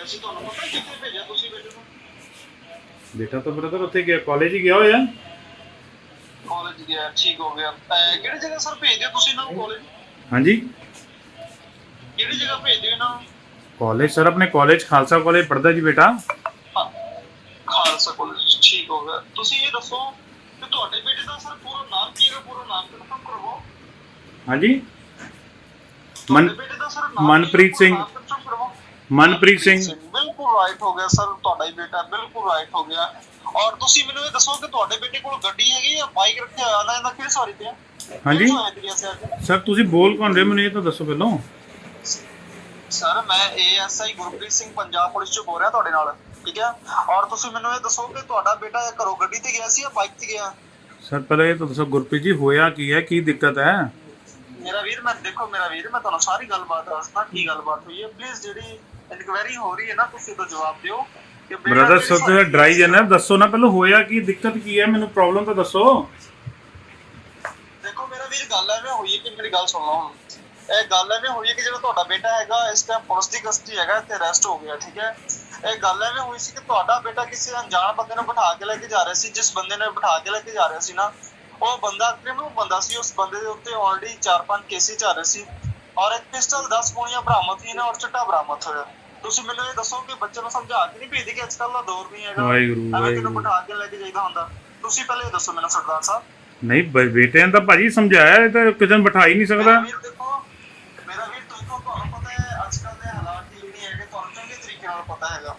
ਗਿਆ ਸੀ ਤੁਹਾਨੂੰ ਪਤਾ ਕਿੱਥੇ ਭੇਜਿਆ ਤੁਸੀਂ ਬੇਟੇ ਨੂੰ। ਬੇਟਾ ਤਾਂ ਬ੍ਰਦਰ ਉੱਥੇ ਗਿਆ ਕਾਲਜ ਹੀ ਗਿਆ ਹੋਇਆ। ਕਾਲਜ ਗਿਆ ਠੀਕ ਹੋ ਗਿਆ। ਕਿਹੜੀ ਜਗ੍ਹਾ ਸਰ ਭੇਜਦੇ ਹੋ ਤੁਸੀਂ ਇਹਨਾਂ ਨੂੰ ਕਾਲਜ ਹਾਂਜੀ। ਕਿਹੜੀ ਜਗ੍ਹਾ ਭੇਜਦੇ ਹੋ ਇਹਨਾਂ ਨੂੰ? ਕਾਲਜ ਸਰ ਆਪਣੇ ਕਾਲਜ ਖਾਲਸਾ ਕਾਲਜ ਪੜਦਾ ਜੀ ਬੇਟਾ। ਖਾਲਸਾ ਕਾਲਜ ਠੀਕ ਹੋ ਗਿਆ। ਤੁਸੀਂ ਇਹ ਦੱਸੋ ਕਿ ਤੁਹਾਡੇ ਬੇਟੇ ਦਾ ਸਰ ਪੂਰਾ ਨਾਮ ਕੀ ਹੈ? ਪੂਰਾ ਨਾਮ ਕਨਫਰਮ ਕਰਵਾਓ। ਹਾਂਜੀ। ਮਨ ਮਨਪ੍ਰੀਤ ਸਿੰਘ। ਮਨਪ੍ਰੀਤ ਸਿੰਘ। ਬਿਲਕੁਲ ਰਾਈਟ ਹੋ ਗਿਆ ਸਰ ਤੁਹਾਡਾ ਹੀ ਬੇਟਾ ਬਿਲਕੁਲ ਰਾਈਟ ਹੋ ਗਿਆ। ਔਰ ਤੁਸੀਂ ਮੈਨੂੰ ਇਹ ਦੱਸੋ ਕਿ ਤੁਹਾਡੇ ਬੇਟੇ ਕੋਲ ਗੱਡੀ ਹੈਗੀ ਜਾਂ ਬਾਈਕ ਰੱਖਿਆ ਹੋਇਆ? ਨਾ ਇਹਦਾ ਕਿਹੜੀ ਸਵਾਰੀ ਤੇ ਆ? ਹਾਂਜੀ। ਸਰ ਤੁਸੀਂ ਬੋਲ ਕੌਣ ਰਹੇ? ਮੈਨੂੰ ਇਹ ਤਾਂ ਦੱਸੋ ਪਹਿਲਾਂ। ਸਰ ਮੈਂ ਏਐਸਆਈ ਗੁਰਪ੍ਰੀਤ ਸਿੰਘ ਪੰਜਾਬ ਪੁਲਿਸ ਚੋਂ ਬੋਲ ਰਿਹਾ ਤੁਹਾਡੇ ਨਾਲ ਠੀਕ ਹੈ? ਔਰ ਤੁਸੀਂ ਮੈਨੂੰ ਇਹ ਦੱਸੋ ਕਿ ਤੁਹਾਡਾ ਬੇਟਾ ਘਰੋਂ ਗੱਡੀ ਤੇ ਗਿਆ ਸੀ ਜਾਂ ਬਾਈਕ ਤੇ ਗਿਆ? ਸਰ ਪਹਿਲਾਂ ਇਹ ਤਾਂ ਦੱਸੋ ਗੁਰਪ੍ਰੀਤ ਜੀ ਹੋਇਆ ਕੀ ਹੈ? ਕੀ ਦਿੱਕਤ ਹੈ? ਮੇਰਾ ਵੀਰ ਮੈਂ ਦੇਖੋ ਮੇਰਾ ਵੀਰ ਮੈਂ ਤੁਹਾਨੂੰ ਸਾਰੀ ਗੱਲਬਾਤ ਦੱਸਦਾ ਕੀ ਗੱਲਬਾਤ ਹੋਈ ਹੈ। ਪਲੀਜ਼ ਜਿਹੜੀ ਇਨਕੁਆਇਰੀ ਹੋ ਰਹੀ ਹੈ ਨਾ ਤੁਸੀਂ ਉਹਦਾ ਜਵਾਬ ਦਿਓ ਕਿ ਬੇਟਾ ਬ੍ਰਦਰ ਸਰ ਸਵਾਰੀ ਤੁਸੀਂ ਤੇ ਡਰਾਈ ਸੀ? ਦੱਸੋ ਨਾ ਪਹਿਲਾਂ ਹੋਇਆ ਕੀ ਦਿੱਕਤ ਕੀ ਹੈ ਮੈਨੂੰ ਪ੍ਰੋਬਲਮ ਤਾਂ ਦੱਸੋ। ਦੇਖੋ ਮੇਰਾ ਵੀਰ ਗੱਲ ਐਵੇਂ ਹੋਈ ਹੈ ਕਿ ਮੇਰੀ ਗੱਲ ਸੁਣ ਲਓ ਹੁਣ। ਇਹ ਗੱਲ ਐਵੇਂ ਹੋਈ ਹੈ ਕਿ ਜਿਹੜਾ ਤੁਹਾਡਾ ਬੇਟਾ ਹੈਗਾ ਇਸ ਟਾਈਮ ਪੁਲਿਸ ਦੀ ਕਸਟਡੀ ਹੈਗਾ ਤੇ ਅਰੈਸਟ ਹੋ ਗਿਆ ਠੀਕ ਹੈ? ਇਹ ਗੱਲ ਐਵੇਂ ਹੋਈ ਸੀ ਕਿ ਤੁਹਾਡਾ ਬੇਟਾ ਕਿਸੇ ਅਣਜਾਣ ਬੰਦੇ ਨੂੰ ਬਿਠਾ ਕੇ ਲੈ ਕੇ ਜਾ ਰਿਹਾ ਸੀ ਜਿਸ ਬੰਦੇ ਨੇ ਬਿਠਾ ਕੇ ਲੈ ਕੇ ਜਾ ਰਿਹਾ ਸੀ ਨਾ ਉਹ ਬੰਦਾ ਕ੍ਰਿਮੀਨਲ ਬੰਦਾ ਸੀ ਉਸ ਬੰਦੇ ਦੇ ਉੱਤੇ ਆਲਰੇਡੀ 4-5 ਕੇਸਿਸ ਚੱਲ ਰਹੇ ਸੀ। ਔਰ ਇੱਕ ਪਿਸਟਲ 10 ਗੋਲੀਆਂ ਬਰਾਮਦ ਹੋਈਆਂ ਨੇ ਔਰ ਚਿੱਟਾ ਬਰਾਮਦ ਹੋਇਆ। ਤੁਸੀਂ ਮੈਨੂੰ ਇਹ ਦੱਸੋ ਕਿ ਬੱਚੇ ਨੂੰ ਸਮਝਾ ਕੇ ਨਹੀਂ ਭੇਜਦੇ ਕਿ ਅੱਜਕੱਲ ਦਾ ਦੌਰ ਨਹੀਂ ਹੈਗਾ। ਵਾਹਿਗੁਰੂ, ਵਾਹਿਗੁਰੂ। ਬਿਠਾ ਕੇ ਲੈ ਕੇ ਜਾਈਦਾ ਹੁੰਦਾ। ਤੁਸੀਂ ਪਹਿਲੇ ਇਹ ਦੱਸੋ ਮੈਨੂੰ ਸਰਦਾਰ ਸਾਹਿਬ। ਨਹੀਂ ਬੇਟੇ ਨੇ ਤਾਂ ਭਾਜੀ ਸਮਝਾਇਆ ਇਹ ਤਾਂ ਕਿਸੇ ਨੂੰ ਬਿਠਾ ਹੀ ਨਹੀਂ ਸਕਦਾ। ਮੇਰਾ ਦੇਖੋ ਤੁਹਾਨੂੰ ਪਤਾ ਹੈ ਅੱਜ ਕੱਲ ਦੇ ਹਾਲਾਤ ਨਹੀਂ ਹੈਗੇ ਤੁਹਾਨੂੰ ਚੰਗੇ ਤਰੀਕੇ ਨਾਲ ਪਤਾ ਹੈਗਾ।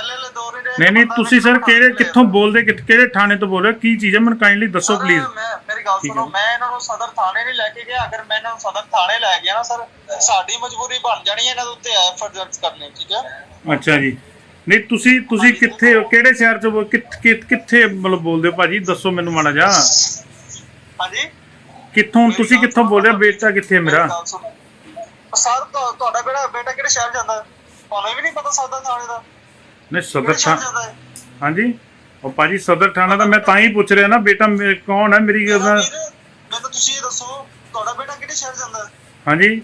ਪਹਿਲੇ ਵਾਲੇ ਦੌਰ ਹੀ ਰਹੇ ਨਹੀਂ ਨਹੀਂ ਤੁਸੀਂ ਸਰ ਕਿਹੜੇ। ਕਿੱਥੋਂ ਬੋਲਦੇ ਕਿ- ਕਿਹੜੇ ਥਾਣੇ ਤੋਂ ਬੋਲ ਰਹੇ ਹੋ? ਕੀ ਚੀਜ਼ ਹੈ? ਮੈਨੂੰ ਕਾਈਂਡਲੀ ਦੱਸੋ ਸਰ, ਪਲੀਜ਼ ਮੈਂ ਮੇਰੀ ਗੱਲ ਠੀਕ ਸੁਣੋ ਹੈ। ਮੈਂ ਇਹਨਾਂ ਨੂੰ ਸਦਰ ਥਾਣੇ ਨਹੀਂ ਲੈ ਕੇ ਗਿਆ। ਅਗਰ ਮੈਂ ਇਹਨਾਂ ਨੂੰ ਸਦਰ ਥਾਣੇ ਲੈ ਗਿਆ ਨਾ ਸਰ ਸਾਡੀ ਮਜਬੂਰੀ ਬਣ ਜਾਣੀ ਹੈ ਇਹਨਾਂ ਦੇ ਉੱਤੇ ਐਫਰਟ ਦਰਜ ਕਰਨੇ ਠੀਕ ਹੈ? ਅੱਛਾ ਜੀ। ਨਹੀਂ ਤੁਸੀਂ ਤੁਸੀਂ ਕਿੱਥੇ ਹੋ? ਕਿਹੜੇ ਸ਼ਹਿਰ ਚ ਬੋ- ਕਿੱਥ- ਕਿੱਥ- ਕਿੱਥੇ ਮਤਲਬ ਬੋਲਦੇ ਹੋ ਭਾਜੀ? ਦੱਸੋ ਮੈਨੂੰ ਮਾੜਾ ਜਾ ਹਾਂਜੀ? ਕਿੱਥੋਂ ਤੁਸੀਂ ਕਿੱਥੋਂ ਬੋਲ ਰਹੇ ਹੋ ਬੇਟਾ ਕਿੱਥੇ ਹੈ ਮੇਰਾ? ਮੇਰੀ ਗੱਲ ਸੁਣੋ। ਸਰ ਤੁਹਾ- ਤੁਹਾਡਾ ਬੇਟਾ ਬੇਟਾ ਕਿਹੜੇ ਸ਼ਹਿਰ ਜਾਂਦਾ? ਤੁਹਾਨੂੰ ਵੀ ਨਹੀਂ ਪਤਾ ਸਦਰ ਥਾਣੇ ਦਾ? ਨਹੀਂ ਸਦਰ ਹੈ ਹਾਂਜੀ? ਉਹ ਭਾਜੀ ਸਦਰ ਥਾਣਾ ਦਾ ਮੈਂ ਤਾਂ ਹੀ ਪੁੱਛ ਰਿਹਾ ਨਾ ਬੇਟਾ ਕੌਣ ਹੈ ਮੇਰੀ ਗੱਲ ਮੈਨੂੰ ਤੁਸੀਂ ਇਹ ਦੱਸੋ ਤੁਹਾਡਾ ਬੇਟਾ ਕਿਹੜੇ ਸ਼ਹਿਰ ਜਾਂਦਾ? ਹਾਂਜੀ?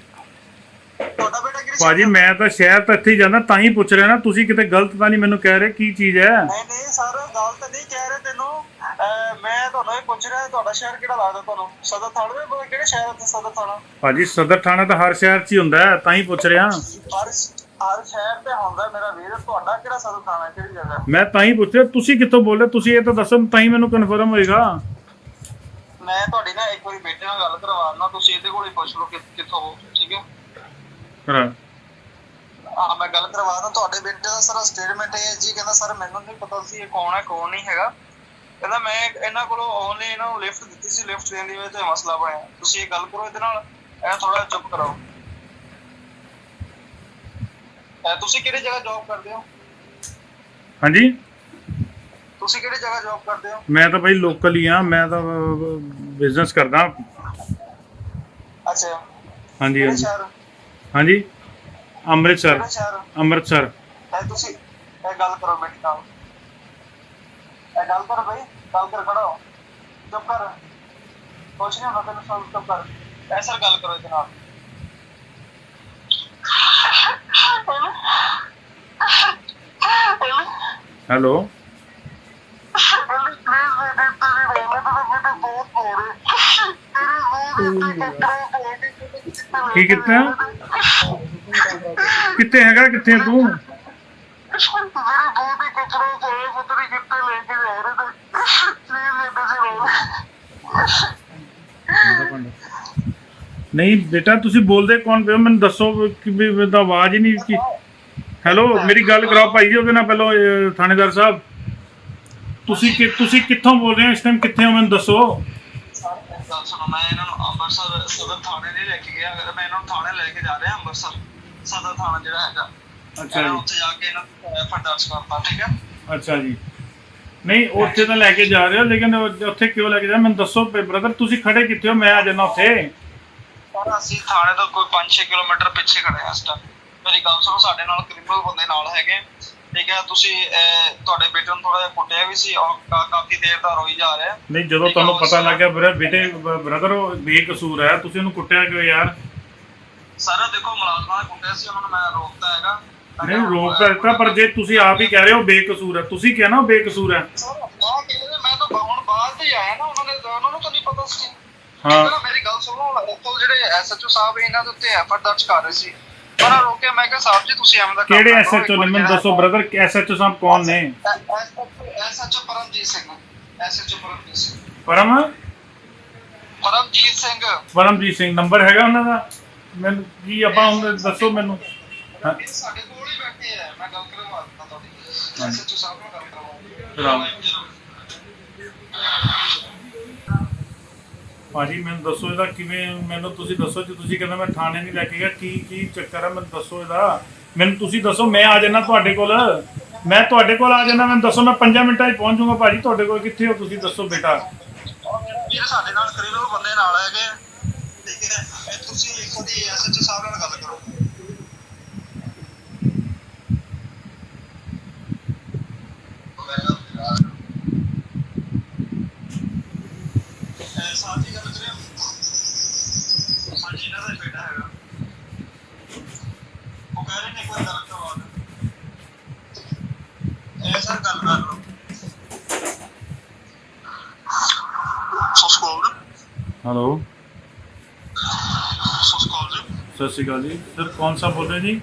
ਤੁਹਾਡਾ ਬੇਟਾ ਕਿਹੜੇ ਭਾਜੀ ਮੈਂ ਤਾਂ ਸ਼ਹਿਰ ਤਾਂ ਇੱਥੇ ਹੀ ਜਾਂਦਾ ਤਾਂ ਹੀ ਪੁੱਛ ਰਿਹਾ ਨਾ ਤੁਸੀਂ ਕਿਤੇ ਗਲਤ ਤਾਂ ਨਹੀਂ ਮੈਨੂੰ ਕਹਿ ਰਹੇ ਕੀ ਚੀਜ਼ ਹੈ? ਨਹੀਂ ਨਹੀਂ ਸਰ ਗੱਲ ਤਾਂ ਨਹੀਂ ਕਹਿ ਰਹੇ ਤੈਨੂੰ। ਅਹ ਮੈਂ ਤੁਹਾਨੂੰ ਇਹ ਪੁੱਛ ਰਿਹਾ ਤੁਹਾਡਾ ਸ਼ਹਿਰ ਕਿਹੜਾ ਲੱਗਦਾ ਤੁਹਾਨੂੰ? ਸਦਰ ਥਾਣਾ ਕਿਹੜੇ ਸ਼ਹਿਰ ਹੈ ਸਦਰ ਥਾਣਾ? ਭਾਜੀ ਸਦਰ ਥਾਣਾ ਤਾਂ ਹਰ ਸ਼ਹਿਰ 'ਚ ਹੀ ਹੁੰਦਾ ਹੈ ਤਾਂ ਹੀ ਪੁੱਛ ਰਿਹਾ। ਹਰ ਹਰ ਸ਼ਹਿਰ ਤੇ ਹੁੰਦਾ ਮੇਰਾ ਵੀਰ ਤੁਹਾਡਾ ਕਿਹੜਾ ਸਦਰ ਥਾਣਾ ਹੈ? ਕਿਹੜੀ ਜਗ੍ਹਾ ਮੈਂ ਤਾਂ ਹੀ ਪੁੱਛ ਰਿਹਾ ਤੁਸੀਂ ਕਿੱਥੋਂ ਬੋਲ? ਰਹੇ ਹੋ? ਤੁਸੀਂ ਇਹ ਤਾਂ ਦੱਸੋ ਤਾਂ ਹੀ ਮੈਨੂੰ ਕਨਫਰਮ ਹੋਏਗਾ। ਮੈਂ ਤੁਹਾਡੀ ਨਾ ਇੱਕ ਵਾਰੀ ਬੇਟੇ ਨਾਲ ਗੱਲ ਕਰਵਾਉਣਾ ਤੁਸੀਂ ਇਹਦੇ ਕੋਲ ਹੀ ਪੁੱਛ ਲਓ ਕਿ ਕਿੱਥੋਂ ਹੋ, ਠੀਕ ਹੈ? ਹਾਂ। ਮੈਂ ਗੱਲ ਕਰਵਾ ਦਾਂ ਤੁਹਾਡੇ ਬੇਟੇ ਦਾ ਸਰ ਸਟੇਟਮੈਂਟ ਇਹ ਹੈ ਜੀ ਕਹਿੰਦਾ ਸਰ ਮੈਨੂੰ ਨਹੀਂ ਪਤਾ ਸੀ ਇਹ ਕੌਣ ਹੈ ਕੌਣ ਨਹੀਂ ਹੈਗਾ। ਕਹਿੰਦਾ ਮੈਂ ਇਹਨਾਂ ਕੋਲੋਂ ਆਨਲਾਈਨ ਇਹਨਾਂ ਨੂੰ ਲਿਫਟ ਦਿੱਤੀ ਸੀ ਲਿਫਟ ਦੇਣ ਦੀ ਵਜ੍ਹਾ ਤੋਂ ਇਹ ਮਸਲਾ ਬਣਿਆ। ਤੁਸੀਂ ਇਹ ਗੱਲ ਕਰੋ ਇਹਦੇ ਨਾਲ ਇਹ ਥੋੜਾ ਚੁੱਪ ਕਰਾਓ। ਇਹ ਤੁਸੀਂ ਕਿਹੜੀ ਜਗ੍ਹਾ ਜੌਬ ਕਰਦੇ ਹੋ? ਹਾਂਜੀ? ਤੁਸੀਂ ਕਿਹੜੀ ਜਗ੍ਹਾ ਜੌਬ ਕਰਦੇ ਹੋ? ਮੈਂ ਤਾਂ ਭਾਈ ਲੋਕਲ ਹੀ ਆ ਮੈਂ ਤਾਂ ਬਿਜ਼ਨਸ ਕਰਦਾ। ਅੱਛਾ। ਹਾਂਜੀ ਹਾਂਜੀ। ਹਾਂਜੀ? ਅੰਮ੍ਰਿਤਸਰ। ਅੰਮ੍ਰਿਤਸਰ। ਤੁਸੀਂ ਇਹ ਗੱਲ ਕਰੋ ਬੇਟੀ ਨਾਲ ਇਹ ਗੱਲ ਕਰ ਬਈ ਗੱਲ ਕਰ ਖੜਾ। ਹੋ ਚੁੱਪ ਕਰ। ਕੁਛ ਨਹੀਂ ਹੁੰਦਾ ਤੈਨੂੰ ਸਭ ਚੁੱਪ ਕਰ। ਐਸਾ ਗੱਲ ਕਰੋ ਇਹਦੇ ਨਾਲ। ਹੈਲੋ। ਕੀ ਕੀਤਾ? ਕਿੱਥੇ ਹੈਗਾ? ਕਿੱਥੇ ਤੂੰ? ਨਹੀਂ ਬੇਟਾ, ਤੁਸੀਂ ਬੋਲਦੇ ਕੌਣ ਪਏ ਹੋ? ਮੈਨੂੰ ਦੱਸੋ ਕਿ ਵੀ ਆਵਾਜ਼ ਹੀ ਨਹੀਂ ਕੀ ਹੈਲੋ ਮੇਰੀ ਗੱਲ ਕਰਾਓ ਭਾਈ ਜੀ ਉਹਦੇ ਨਾਲ ਪਹਿਲਾਂ ਅਹ, ਥਾਣੇਦਾਰ ਸਾਹਿਬ। ਤੁਸੀਂ ਕਿ ਤੁਸੀਂ ਕਿੱਥੋਂ ਬੋਲ ਰਹੇ ਹੋ? ਇਸ ਟਾਈਮ ਕਿੱਥੇ ਹੋ? ਮੈਨੂੰ ਦੱਸੋ। ਗੱਲ ਸੁਣੋ ਮੈਂ ਇਹਨਾਂ ਨੂੰ ਅੰਮ੍ਰਿਤਸਰ ਸਦਰ ਥਾਣੇ ਨਹੀਂ ਲੈ ਕੇ ਗਿਆ ਅਗਰ ਮੈਂ ਇਹਨਾਂ ਨੂੰ ਥਾਣੇ ਲੈ ਕੇ ਜਾ ਰਿਹਾ ਅੰਮ੍ਰਿਤਸਰ ਸਦਰ ਥਾਣਾ ਜਿਹੜਾ ਹੈਗਾ ਅੱਛਾ ਮੈਂ ਜੀ। ਉੱਥੇ ਜਾ ਕੇ ਇਹਨਾਂ ਨੂੰ ਐਫਰਟ ਦਰਜ ਕਰਤਾ ਠੀਕ ਹੈ ਅੱਛਾ ਜੀ। ਨਹੀਂ ਉੱਥੇ ਤਾਂ ਲੈ ਕੇ ਜਾ ਰਹੇ ਹੋ ਲੇਕਿਨ ਉਹ- ਉੱਥੇ ਕਿਉਂ ਲੈ ਕੇ ਜਾ ਮੈਨੂੰ ਦੱਸੋ ਬ੍ਰਦਰ ਤੁਸੀਂ ਖੜੇ ਕਿੱਥੇ ਹੋ? ਮੈਂ ਆ ਜਾਣਾ ਉੱਥੇ। ਪਰ ਅਸੀਂ ਥਾਣੇ ਤੋਂ ਕੋਈ 5-6 ਕਿਲੋਮੀਟਰ ਪਿੱਛੇ ਖੜੇ ਹਾਂ ਇਸ ਟਾਈਮ ਮੇਰੀ ਗੱਲ ਸੁਣੋ ਸਾਡੇ ਨਾਲ ਕ੍ਰਿਮੀਨਲ ਬੰਦੇ ਨਾਲ ਹੈਗੇ ਠੀਕ ਹੈ ਤੁਸੀਂ ਤੁਹਾਡੇ ਬੇਟੇ ਨੂੰ ਥੋੜਾ ਜਿਹਾ ਕੁੱਟਿਆ ਵੀ ਸੀ ਔਰ ਕਾਫੀ ਦੇਰ ਦਾ ਰੋਈ ਜਾ ਰਿਹਾ। ਨਹੀਂ ਜਦੋਂ ਤੁਹਾਨੂੰ ਉਹ ਪਤਾ ਲੱਗਿਆ ਬਰੇ ਬੇਟੇ ਬ੍ਰਦਰ ਉਹ ਬੇਕਸੂਰ ਹੈ। ਤੁਸੀਂ ਉਹਨੂੰ ਕੁੱਟਿਆ ਕਿਉਂ ਯਾਰ? ਸਾਰਾ ਦੇਖੋ ਮੁਲਾਜ਼ਮਾਂ ਨੇ ਕੁੱਟਿਆ ਸੀ ਉਹਨਾਂ ਨੂੰ ਮੈਂ ਰੋਕਤਾ ਹੈਗਾ। ਨਹੀਂ ਰੋਕ ਤਾਂ ਦਿੱਤਾ ਪਰ ਜੇ ਤੁਸੀਂ ਆਪ ਹੀ ਕਹਿ ਰਹੇ ਹੋ ਬੇਕਸੂਰ ਹੈ। ਤੁਸੀਂ ਕਿਹਾ ਨਾ ਉਹ ਬੇਕਸੂਰ ਹੈ। ਮੈਂ ਤਾਂ ਹੁਣ ਬਾਅਦ ਹੀ ਆਇਆ ਨਾ ਉਹਨਾਂ ਨੇ ਉਹਨਾਂ ਨੂੰ ਤਾਂ ਨਹੀਂ ਪਤਾ ਸੀ। ਹਾਂ। ਮੇਰੀ ਗੱਲ ਸੁਣੋ ਉੱਥੋਂ ਜਿਹੜੇ ਐਸਐਚਓ ਸਾਹਿਬ ਇਹਨਾਂ ਦੇ ਉੱਤੇ ਐਫਰਟ ਦਰਜ ਕਰ ਰਹੇ ਸੀ ਪਰ ਰੋਕੇ ਮੈਂ ਕਿਹਾ ਸਾਹਿਬ ਜੀ ਤੁਸੀਂ ਐਵੇਂ ਦਾ ਕੰਮ ਕਿਹੜੇ ਐਸਐਚਓ ਨੇ? ਮੈਨੂੰ ਦੱਸੋ ਬ੍ਰਦਰ ਐਸਐਚਓ ਸਾਹਿਬ ਕੌਣ ਨੇ? SHO Paramjit Singh. SHO Paramjit Singh. Param? Paramjit Singh. Paramjit Singh number ਹੈਗਾ ਉਹਨਾਂ ਦਾ? ਮੈਨੂੰ ਕੀ ਆਪਾਂ ਹੁਣ ਦੱਸੋ ਮੈਨੂੰ। ਸਾਡੇ ਕੋਲ ਹੀ ਬੈਠੇ ਆ। ਮੈਂ ਗੱਲ ਕਰਵਾ ਦਿੰਦਾ ਤੁਹਾਡੀ। ਐਸਐਚਓ ਸਾਹਿਬ ਨਾਲ ਗੱਲ ਕਰਵਾਉਂਗਾ ਕਰਾਓ। ਭਾਜੀ ਮੈਨੂੰ ਦੱਸੋ ਇਹਦਾ ਕਿਵੇਂ ਮੈਨੂੰ ਤੁਸੀਂ ਦੱਸੋ ਜੇ ਤੁਸੀਂ ਕਹਿੰਦੇ ਮੈਂ ਥਾਣੇ ਨਹੀਂ ਲੈ ਕੇ ਗਿਆ ਕੀ ਕੀ ਚੱਕਰ ਹੈ ਮੈਨੂੰ ਦੱਸੋ ਇਹਦਾ। ਮੈਨੂੰ ਤੁਸੀਂ ਦੱਸੋ ਮੈਂ ਆ ਜਾਣਾ ਤੁਹਾਡੇ ਕੋਲ। ਮੈਂ ਤੁਹਾਡੇ ਕੋਲ ਆ ਜਾਣਾ ਮੈਨੂੰ ਦੱਸੋ ਮੈਂ 5 ਮਿੰਟਾਂ 'ਚ ਪਹੁੰਚ ਜਾਊਂਗਾ ਭਾਜੀ ਤੁਹਾਡੇ ਕੋਲ ਕਿੱਥੇ ਹੋ ਤੁਸੀਂ ਦੱਸੋ ਬੇਟਾ। ਵੀਰ ਸਾਡੇ ਨਾਲ ਕਰੀਬ ਬੰਦੇ ਨਾਲ ਹੈਗੇ। ਠੀਕ ਹੈ ਇਹ ਤੁਸੀਂ ਇੱਕ ਵਾਰੀ ਐਸਐਚਓ ਸਾਹਿਬ ਨਾਲ ਗੱਲ ਕਰੋ। ਸਾਥੀ ਗੱਲ ਕਰਿਓ ਹਾਂਜੀ ਇਹਨਾਂ ਦਾ ਹੀ ਬੇਟਾ ਹੈਗਾ ਉਹ ਕਹਿ ਰਹੇ ਨੇ ਇੱਕ ਵਾਰ ਗੱਲ ਕਰਵਾ ਦਿਓ ਗੱਲ ਕਰ ਲਓ ਸਸਕੋਲ ਹੈਲੋ। ਸਸਕੋਲ ਜੀ ਸਤਿ ਸ਼੍ਰੀ ਅਕਾਲ ਜੀ। ਸਰ, ਕੌਣ ਸਾ ਬੋਲ ਰਹੇ ਜੀ?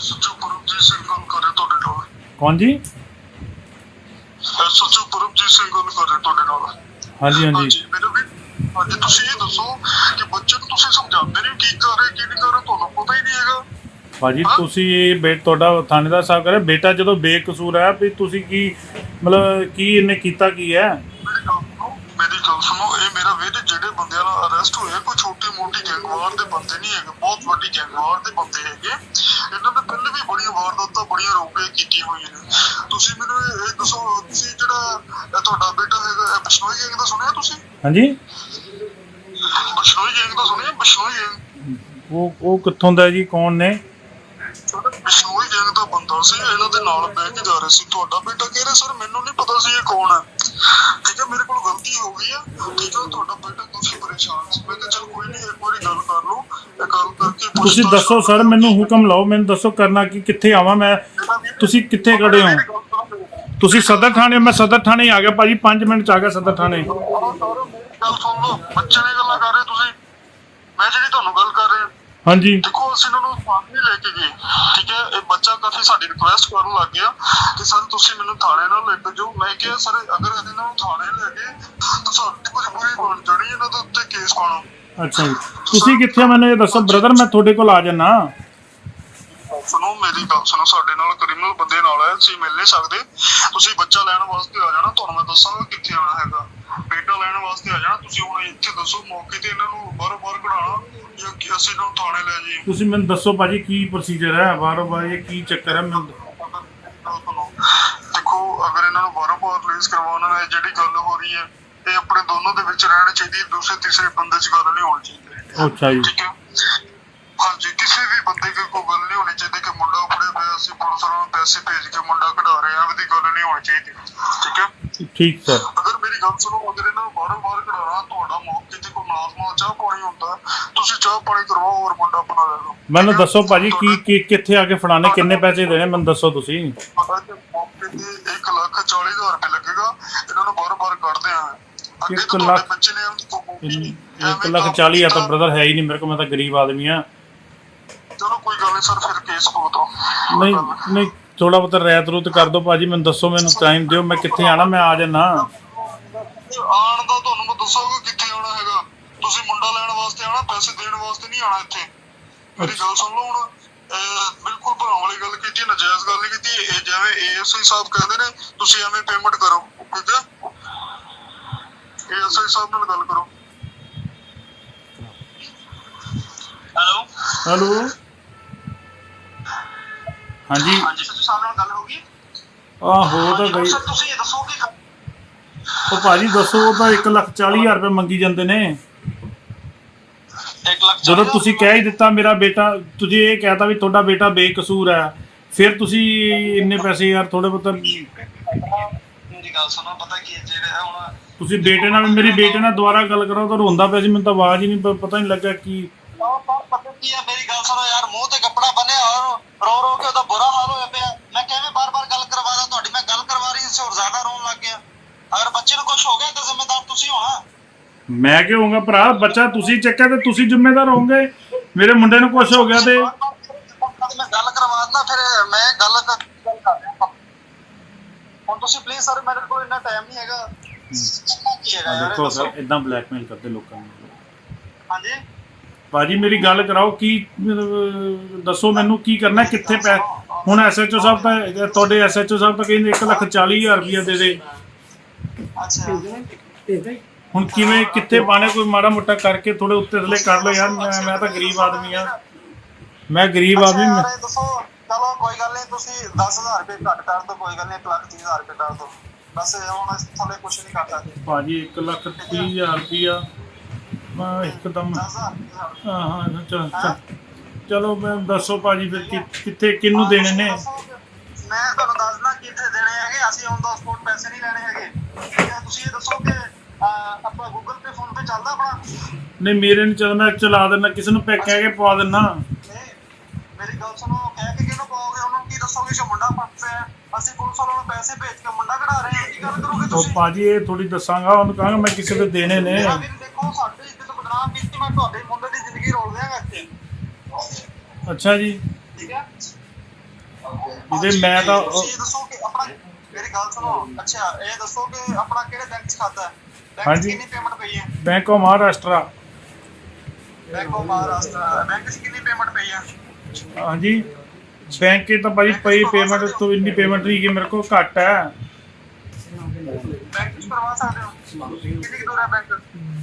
ਸੱਚੂ ਪਰਮਜੀਤ ਸਿੰਘ ਗੱਲ ਕਰ ਰਹੇ ਤੁਹਾਡੇ ਨਾਲ ਕੌਣ ਜੀ? ਸੱਚੂ ਪਰਮਜੀਤ ਸਿੰਘ ਗੱਲ ਕਰ ਰਹੇ ਤੁਹਾਡੇ ਨਾਲ ਹਾਂਜੀ। ਹਾਂਜੀ, ਮੈਨੂੰ ਵੀ ਅੱਜ ਤੁਸੀਂ ਇਹ ਦੱਸੋ ਕਿ ਬੱਚੇ ਨੂੰ ਤੁਸੀਂ ਸਮਝਾਉਂਦੇ ਨਹੀਂ ਕੀ ਕਰ ਰਹੇ, ਕੀ ਨਹੀਂ ਕਰ ਰਹੇ, ਤੁਹਾਨੂੰ ਪਤਾ ਹੀ ਨਹੀਂ ਹੈਗਾ। ਭਾਜੀ ਤੁਸੀਂ ਬੇ ਤੁਹਾਡਾ ਥਾਣੇਦਾਰ ਸਾਹਿਬ ਕਹ ਰਹੇ ਬੇਟਾ ਜਦੋਂ ਬੇਕਸੂਰ ਹੈ ਵੀ ਤੁਸੀਂ ਕੀ ਮਤਲਬ ਕੀ ਇਹਨੇ ਕੀਤਾ ਕੀ ਹੈ? ਮੇਰੀ ਗੱਲ ਸੁਣੋ ਇਹ ਮੇਰਾ ਵੀਰ ਜਿਹੜੇ ਬੰਦਿਆਂ ਨਾਲ ਅਰੈਸਟ ਹੋਏ ਕੋਈ ਛੋਟੀ ਮੋਟੀ ਗੈਂਗਵਾਰ ਦੇ ਬੰਦੇ ਨਹੀਂ ਹੈਗੇ ਬਹੁਤ ਵੱਡੀ ਗੈਂਗਵਾਰ ਦੇ ਬੰਦੇ ਹੈਗੇ। ਇਹਨਾਂ ਨੇ ਪਹਿਲੇ ਵੀ ਬੜੀਆਂ ਵਾਰਦਾਤਾਂ ਬੜੀਆਂ ਰੋਕੇ ਕੀਤੀ ਹੋਈਆਂ ਨੇ। ਤੁਸੀਂ ਮੈਨੂੰ ਇਹ ਦੱਸੋ ਤੁਸੀਂ ਜਿਹੜਾ ਤੁਹਾਡਾ ਬੇਟਾ ਹੈਗਾ ਇਹ ਬਿਸ਼ਨੋਈ ਗੈਂਗ ਦਾ ਸੁਣਿਆ ਤੁਸੀਂ? ਹਾਂਜੀ। ਬਿਸ਼ਨੋਈ ਗੈਂਗ ਦਾ ਸੁਣਿਆ ਬਿਸ਼ਨੋਈ ਗੈਂਗ? ਉਹ ਉਹ ਕਿੱਥੋਂ ਦਾ ਜੀ ਕੌਣ ਨੇ? ਬਿਸ਼ਨੋਈ ਗੈਂਗ ਦਾ ਬੰਦਾ ਸੀ ਇਹਨਾਂ ਦੇ ਨਾਲ ਬਹਿ ਕੇ ਜਾ ਰਹੇ ਸੀ। ਤੁਹਾਡਾ ਬੇਟਾ ਕਹਿ ਰਿਹਾ ਸਰ ਮੈਨੂੰ ਨਹੀਂ ਪਤਾ ਸੀ ਇਹ ਕੌਣ ਹੈ। ਠੀਕ ਹੈ ਮੇਰੇ ਕੋਲ ਗਲਤੀ ਹੋ ਗਈ ਹੈ ਠੀਕ ਹੈ ਤੁਹਾਡਾ ਬੇਟਾ ਤੁਸੀਂ ਪਰੇਸ਼ਾਨ ਸੀ। ਮੈਂ ਕਿਹਾ ਚਲ ਕੋਈ ਨਹੀਂ ਇੱਕ ਵਾਰੀ ਗੱਲ ਕਰ ਲਓ। ਇਹ ਗੱਲ ਕਰਕੇ ਤੁਸੀਂ ਦੱਸੋ ਸਰ। ਮੈਨੂੰ ਹੁਕਮ ਲਾਓ। ਮੈਨੂੰ ਦੱਸੋ ਕਰਨਾ ਕੀ ਕਿੱਥੇ ਆਵਾਂ ਮੈਂ? ਤੁਸੀਂ ਕਿੱਥੇ ਖੜੇ ਹੋ? ਤੁਸੀਂ ਸਦਰ ਥਾਣੇ ਮੈਂ ਸਦਰ ਥਾਣੇ ਆ ਗਿਆ। ਭਾਜੀ 5 ਮਿੰਟ ਚ ਆ ਗਿਆ ਸਦਰ ਥਾਣੇ। ਗੱਲ ਸੁਣ ਲਓ। ਬੱਚੇ ਨੇ ਗੱਲਾਂ ਕਰ ਰਹੇ ਤੁਸੀਂ। ਮੈਂ ਜਿਹੜੀ ਤੁਹਾਨੂੰ ਗੱਲ ਕਰ ਹਾਂਜੀ। ਦੇਖੋ ਅਸੀਂ ਇਹਨਾਂ ਨੂੰ ਥਾਣੇ ਲੈ ਕੇ ਗਏ। ਠੀਕ ਹੈ ਇਹ ਬੱਚਾ ਕਾਫੀ ਸਾਡੀ ਰਿਕੁਐਸਟ ਕਰਨ ਲੱਗ ਗਿਆ। ਕਿ ਸਰ ਤੁਸੀਂ ਮੈਨੂੰ ਥਾਣੇ ਨਾਲ ਲੈ ਕੇ ਜਾਓ। ਮੈਂ ਕਿਹਾ ਸਰ ਅਗਰ ਇਹਨਾਂ ਨੂੰ ਥਾਣੇ ਲੈ ਗਏ ਤਾਂ ਸਾਡੀ ਮਜਬੂਰੀ ਬਣ ਜਾਣੀ ਇਹਨਾਂ ਦੇ ਉੱਤੇ ਕੇਸ ਪਾਣਾ ਅੱਛਾ ਜੀ। ਤੁਸੀਂ ਕਿੱਥੇ ਮੈਨੂੰ ਇਹ ਦੱਸੋ ਬ੍ਰਦਰ ਮੈਂ ਤੁਹਾਡੇ ਕੋਲ ਆ ਜਾਣਾ ਸੁਣੋ ਮੇਰੀ ਗੱਲ ਸੁਣੋ ਸਾਡੇ ਨਾਲ ਕ੍ਰਿਮੀਨਲ ਬੰਦੇ ਨਾਲ ਹੈ ਅਸੀਂ ਮਿਲ ਨਹੀਂ ਸਕਦੇ। ਤੁਸੀਂ ਬੱਚਾ ਲੈਣ ਵਾਸਤੇ ਆ ਜਾਣਾ ਤੁਹਾਨੂੰ ਮੈਂ ਦੱਸਾਂਗਾ ਕਿੱਥੇ ਆਣਾ ਹੈਗਾ। ਬੇਟਾ ਲੈਣ ਵਾਸਤੇ ਆ ਜਾਣਾ ਤੁਸੀਂ ਹੁਣ ਇੱਥੇ ਦੱਸੋ ਮੌਕੇ ਤੇ ਇਹਨਾਂ ਨੂੰ ਬਾਹਰੋਂ ਬਾਹਰ ਕਢਾਉਣਾ। ਜਾਂ ਕਿ ਅਸੀਂ ਇਹਨਾਂ ਨੂੰ ਥਾਣੇ ਲੈ ਜਾਈਏ। ਤੁਸੀਂ ਮੈਨੂੰ ਦੱਸੋ ਭਾਜੀ ਕੀ ਪ੍ਰੋਸੀਜਰ ਹੈ? ਬਾਰੋ ਬਾਰ ਇਹ ਕੀ ਚੱਕਰ ਹੈ? ਮੈਨੂੰ ਦੇਖੋ ਅਗਰ ਇਹਨਾਂ ਨੂੰ ਬਾਰੋ ਬਾਰ ਰਿਲੀਜ਼ ਕਰਵਾਉਣਾ ਹੈ ਜਿਹੜੀ ਗੱਲ ਹੋ ਰਹੀ ਹੈ ਇਹ ਆਪਣੇ ਦੋਨੋਂ ਦੇ ਵਿੱਚ ਰਹਿਣੀ ਚਾਹੀਦੀ ਹੈ ਦੂਸਰੇ ਤੀਸਰੇ ਬੰਦੇ 'ਚ ਗੱਲ ਨਹੀਂ ਹੋਣੀ ਚਾਹੀਦੀ। ਅੱਛਾ ਜੀ। ਠੀਕ ਹੈ? ਹਾਂਜੀ ਕਿਸੇ ਵੀ ਬੰਦੇ ਕੋਈ ਗੱਲ ਨਹੀਂ ਹੋਣੀ ਚਾਹੀਦੀ ਕਿ ਮੁੰਡਾ ਫੜਿਆ ਪਿਆ ਸੀ ਪੁਲਿਸ ਨੂੰ ਪੈਸੇ ਭੇਜ ਕੇ ਮੁੰਡਾ ਕਢਾ ਰਹੇ ਆ ਇਹਦੀ ਗੱਲ ਨਹੀਂ ਹੋਣੀ ਚਾਹੀਦੀ। ਠੀਕ ਹੈ? ਠੀਕ ਸਰ। ਅਗਰ ਮੇਰੀ ਗੱਲ ਸੁਣੋ ਅਗਰ ਇਹਨਾਂ ਨੂੰ ਬਾਹਰੋਂ ਬਾਹਰ ਕਢਾਉਣਾ ਤੁਹਾਡਾ ਮੌਕੇ ਤੇ ਕੋਈ ਨਾਜ਼ਮਾ ਚਾਹ ਪਾਣੀ ਹੁੰਦਾ ਤੁਸੀਂ ਚਾਹ ਪਾਣੀ ਕਰਵਾਓ ਹੋਰ ਮੁੰਡਾ ਬਣਾ ਲੈ ਲਓ। ਮੈਨੂੰ ਦੱਸੋ ਭਾਜੀ ਕੀ ਕੀ ਕਿੱਥੇ ਆ ਕੇ ਫੜਾਣੇ ਕਿੰਨੇ ਪੈਸੇ ਦੇਣੇ ਮੈਨੂੰ ਦੱਸੋ ਤੁਸੀਂ। ਮੌਕੇ ਤੇ 1 ਲੱਖ 40 ਹਜ਼ਾਰ ਰੁਪਏ ਲੱਗੇਗਾ ਇਹਨਾਂ ਨੂੰ ਬਾਹਰੋਂ ਬਾਹਰ ਕੱਢਦੇ ਆ। ਅੱਗੇ ਇੱਕ ਤੋਂ ਲੱਖ- ਤੁਹਾਡੇ ਬੱਚੇ ਨੇ ਐਵੇਂ ਕੋਈ ਮੌਕੇ ਨਹੀਂ, ਇੱਕ ਐਵੇਂ ਲੱਖ ਕੰਮ 40 ਆ ਤਾਂ। ਬ੍ਰਦਰ ਹੈ ਹੀ ਨਹੀਂ ਮੇਰੇ ਕੋਲ ਮੈਂ ਤਾਂ ਗਰੀਬ ਆਦਮੀ ਆ। ਚਲੋ ਕੋਈ ਗੱਲ ਨਹੀਂ ਸਰ ਫਿਰ ਕੇਸ ਪੋ ਦੋ ਨਹੀਂ। ਨਹੀਂ ਥੋੜਾ ਬਹੁਤਾ ਰੈਤ ਰੂਤ ਕਰ ਦਿਓ ਭਾਜੀ ਮੈਨੂੰ ਦੱਸੋ ਮੈਨੂੰ ਟਾਈਮ ਦਿਓ ਮੈਂ ਕਿੱਥੇ ਆਣਾ ਮੈਂ ਆ ਜਾਣਾ ਆਣ ਦਾ ਤੁਹਾਨੂੰ ਮੈਂ ਦੱਸਾਂਗਾ ਕਿੱਥੇ ਆਉਣਾ ਹੈਗਾ। ਤੁਸੀਂ ਮੁੰਡਾ ਲੈਣ ਵਾਸਤੇ ਆਣਾ ਪੈਸੇ ਦੇਣ ਵਾਸਤੇ ਨਹੀਂ ਆਣਾ ਇੱਥੇ। ਮੇਰੀ ਗੱਲ ਸੁਣ ਲਓ ਹੁਣ। ਬਿਲਕੁਲ ਭਰਾਵਾਂ ਵਾਲੀ ਗੱਲ ਕੀਤੀ ਨਜਾਇਜ਼ ਗੱਲ ਨਹੀਂ ਕੀਤੀ। ਇਹ ਜਿਵੇਂ ਏਐਸਆਈ ਸਾਹਿਬ ਕਹਿੰਦੇ ਨੇ ਤੁਸੀਂ ਐਵੇਂ ਪੇਮੈਂਟ ਕਰੋ ਠੀਕ ਹੈ? ਏਐਸਆਈ ਸਾਹਿਬ ਨਾਲ ਗੱਲ ਕਰੋ। ਹੈਲੋ ਹੈਲੋ ਹਾਂਜੀ। ਹਾਂਜੀ ਸਰ ਸਾਹਿਬ ਨਾਲ ਗੱਲ ਹੋ ਗਈ। ਆ ਹੋ ਤਾਂ ਗਈ ਸਰ ਤੁਸੀਂ ਇਹ ਦੱਸੋ ਕਿ ਉਹ ਭਾਜੀ ਦੱਸੋ ਉਹ ਤਾਂ 1 ਲੱਖ 40 ਹਜ਼ਾਰ ਰੁਪਏ ਮੰਗੀ ਜਾਂਦੇ ਨੇ। 1 ਲੱਖ ਜਦੋਂ ਤੁਸੀਂ ਕਹਿ ਹੀ ਦਿੱਤਾ ਮੇਰਾ ਬੇਟਾ ਤੁਸੀਂ ਇਹ ਕਹਿਤਾ ਵੀ ਤੁਹਾਡਾ ਬੇਟਾ ਬੇਕਸੂਰ ਹੈ। ਫਿਰ ਤੁਸੀਂ ਇੰਨੇ ਪੈਸੇ ਯਾਰ ਥੋੜੇ ਬਹੁਤ ਮੇਰੀ ਗੱਲ ਸੁਣੋ ਪਤਾ ਕੀ ਹੈ, ਜਿਹੜੇ ਹੈ ਹੁਣ ਤੁਸੀਂ ਬੇਟੇ ਨਾਲ ਮੇਰੀ ਬੇਟੇ ਨਾਲ ਦੁਬਾਰਾ ਗੱਲ ਕਰੋ ਤਾਂ ਰੋਂਦਾ ਪਿਆ ਸੀ ਮੈਨੂੰ ਤਾਂ ਆਵਾਜ਼ ਹੀ ਨਹੀਂ ਪਤਾ ਨਹੀਂ ਲੱਗਾ ਕੀ ਕੀ ਆ ਮੇਰੀ ਗੱਲ ਸੁਣੋ ਯਾਰ ਮੂੰਹ ਤੇ ਕੱਪੜਾ ਬੰਨਿਆ ਔਰ ਰੋ ਰੋ ਕੇ ਉਹਦਾ ਬੁਰਾ ਹਾਲ ਹੋਇਆ ਪਿਆ। ਮੈਂ ਕਿਵੇਂ ਬਾਰ-ਬਾਰ ਗੱਲ ਕਰਵਾ ਦਾਂ ਤੁਹਾਡੀ? ਮੈਂ ਗੱਲ ਕਰਵਾ ਰਹੀ ਸੀ ਹੋਰ ਜ਼ਿਆਦਾ ਰੋਣ ਲੱਗ ਗਿਆ। ਅਗਰ ਬੱਚੇ ਨੂੰ ਕੁਝ ਹੋ ਗਿਆ ਤਾਂ ਜ਼ਿੰਮੇਦਾਰ ਤੁਸੀਂ ਹੋਣਾ ਮੈਂ ਕਿਉਂ ਹੋਊਂਗਾ ਭਰਾ? ਬੱਚਾ ਤੁਸੀਂ ਚੱਕਿਆ ਤੇ ਤੁਸੀਂ ਜ਼ਿੰਮੇਦਾਰ ਹੋਵੋਗੇ। ਮੇਰੇ ਮੁੰਡੇ ਨੂੰ ਕੁਝ ਹੋ ਗਿਆ ਤੇ ਮੈਂ ਗੱਲ ਕਰਵਾ ਦਿੰਦਾ ਫਿਰ ਮੈਂ ਗੱਲ ਕਰ ਰਿਹਾ ਹੁਣ ਤੁਸੀਂ ਪਲੀਜ਼ ਸਰ ਮੇਰੇ ਕੋਲ ਇੰਨਾ ਟਾਈਮ ਨਹੀਂ ਹੈਗਾ। ਦੇਖੋ। ਸਰ ਇਦਾਂ ਬਲੈਕਮੇਲ ਕਰਦੇ ਲੋਕਾਂ ਨੂੰ। ਹਾਂਜੀ? ਭਾਜੀ ਮੇਰੀ ਗੱਲ ਕਰਾਓ ਕੀ ਅਹ, ਦੱਸੋ ਮੈਨੂੰ ਕੀ ਕਰਨਾ ਕਿੱਥੇ ਪੈ ਹੁਣ ਐਸਐਚਓ ਸਾਹਿਬ ਤਾਂ ਤੁਹਾਡੇ ਐਸਐਚਓ ਸਾਹਿਬ ਤਾਂ ਕਹਿੰਦੇ 1 ਲੱਖ 40 ਹਜ਼ਾਰ ਰੁਪਇਆ ਦੇ ਦੇ। ਅੱਛਾ। ਹੁਣ ਕਿਵੇਂ ਕਿੱਥੇ ਪਾਣੇ ਕੋਈ ਮਾੜਾ ਮੋਟਾ ਕਰਕੇ ਥੋੜੇ ਉੱਤੇ ਥੱਲੇ ਕਰ ਲਓ ਯਾਰ ਮੈਂ ਮੈਂ ਤਾਂ ਗਰੀਬ ਆਦਮੀ ਆ। ਮੈਂ ਗਰੀਬ ਆਦਮੀ ਯਾਰ, ਮੈਂ- ਇਹ ਦੱਸੋ ਚਲੋ ਕੋਈ ਗੱਲ ਨਹੀਂ ਤੁਸੀਂ 10000 ਰੁਪਏ ਘੱਟ ਕਰ ਦਿਓ ਕੋਈ ਗੱਲ ਨਹੀਂ 1 ਲੱਖ 30000 ਰੁਪਏ ਕਰ ਦਿਓ। ਬਸ ਹੁਣ ਅਸੀਂ ਥੱਲੇ ਕੁਝ ਨਹੀਂ ਕਰ ਸਕਦੇ। ਭਾਜੀ 1 ਲੱਖ 30 ਹਜ਼ਾਰ ਰੁਪਇਆ ਮੈਂ ਇੱਕਦਮ। 10000 ਹਾਂ ਹਾਂ ਚਲ ਚਲੋ। ਮੈਂ ਦੱਸੋ ਭਾਜੀ ਫਿਰ ਕਿ- ਕਿੱਥੇ ਕਿਹਨੂੰ ਦੇਣੇ ਨੇ? ਮੈਂ ਤੁਹਾਨੂੰ ਦੱਸਦਾ ਕਿੱਥੇ ਦੇਣੇ ਹੈਗੇ। ਅਸੀਂ ਔਨ ਦਾ ਸਪੋਰਟ ਪੈਸੇ ਨਹੀਂ ਲੈਣੇ ਹੈਗੇ। ਠੀਕ ਹੈ ਤੁਸੀਂ ਇਹ ਦੱਸੋ ਕਿ ਅਹ, ਆਪਾਂ ਗੂਗਲ ਪੇ ਫੋਨ ਪੇ ਚੱਲਦਾ ਆਪਣਾ? ਨਹੀਂ ਮੇਰੇ ਨੂੰ ਚੱਲ ਮੈਂ ਚਲਾ ਦਿੰਦਾ ਕਿਸੇ ਨੂੰ ਪੈਕ ਕਹਿ ਕੇ ਪਵਾ ਨਹੀਂ ਮੇਰੀ ਗੱਲ ਸੁਣੋ ਕਹਿ ਕੇ ਕਿਹਨੂੰ ਪਾਓਗੇ ਉਹਨੂੰ ਕੀ ਦੱਸੋਗੇ? ਕਿ ਮੁੰਡਾ ਫਸ ਹੈ? ਅਸੀਂ ਪੁਲਿਸ ਵਾਲਿਆਂ ਨੂੰ ਪੈਸੇ ਭੇਜ ਕੇ ਮੁੰਡਾ ਕਢਾ ਰਹੇ ਹਾਂ। ਕੀ ਗੱਲ ਕਰੋਗੇ ਉਹ ਤੁਸੀਂ? ਭਾਜੀ ਇਹ ਥੋੜੀ ਦੱਸਾਂਗਾ ਉਹਨੂੰ ਕਹਾਂਗਾ ਮੈਂ ਕਿਸੇ ਦੇ ਦੇਣੇ ਨੇ। ਮੇਰਾ ਵੀਰ ਦੇਖੋ ਸਾਡੀ ਮੈਂ ਤੁਹਾਡੇ ਮੁੰਡੇ ਦੀ ਜ਼ਿੰਦਗੀ ਰੋਲ ਦਿਆਂਗਾ ਇੱਥੇ ਅੱਛਾ ਜੀ। ਠੀਕ ਹੈ? ਇਹਦੇ ਮੈਂ ਤਾਂ ਤੁਸੀਂ ਦੱਸੋ ਕਿ ਆਪਣਾ ਮੇਰੀ ਗੱਲ ਸੁਣੋ। ਅੱਛਾ ਇਹ ਦੱਸੋ ਕਿ ਆਪਣਾ ਕਿਹੜੇ ਬੈਂਕ 'ਚ ਖਾਤਾ ਹੈ? ਬੈਂਕ 'ਚ। ਕਿੰਨੀ ਪੇਮੈਂਟ ਪਈ ਹੈ? Bank of Maharashtra bank of Maharashtra bank 'ਚ ਕਿੰਨੀ ਪੇਮੈਂਟ ਪਈ ਹੈ? ਹਾਂਜੀ। ਬੈਂਕ 'ਚ ਤਾਂ ਭਾਜੀ ਪਈ ਪੇਮੈਂਟ ਤੋਂ ਇੰਨੀ ਪੇਮੈਂਟ ਨਹੀਂ ਕਿ ਮੇਰੇ ਕੋਲ ਘੱਟ ਹੈ। ਬੈਂਕ 'ਚ ਕਰਵਾ ਸਕਦੇ ਕੁ ਹੈ?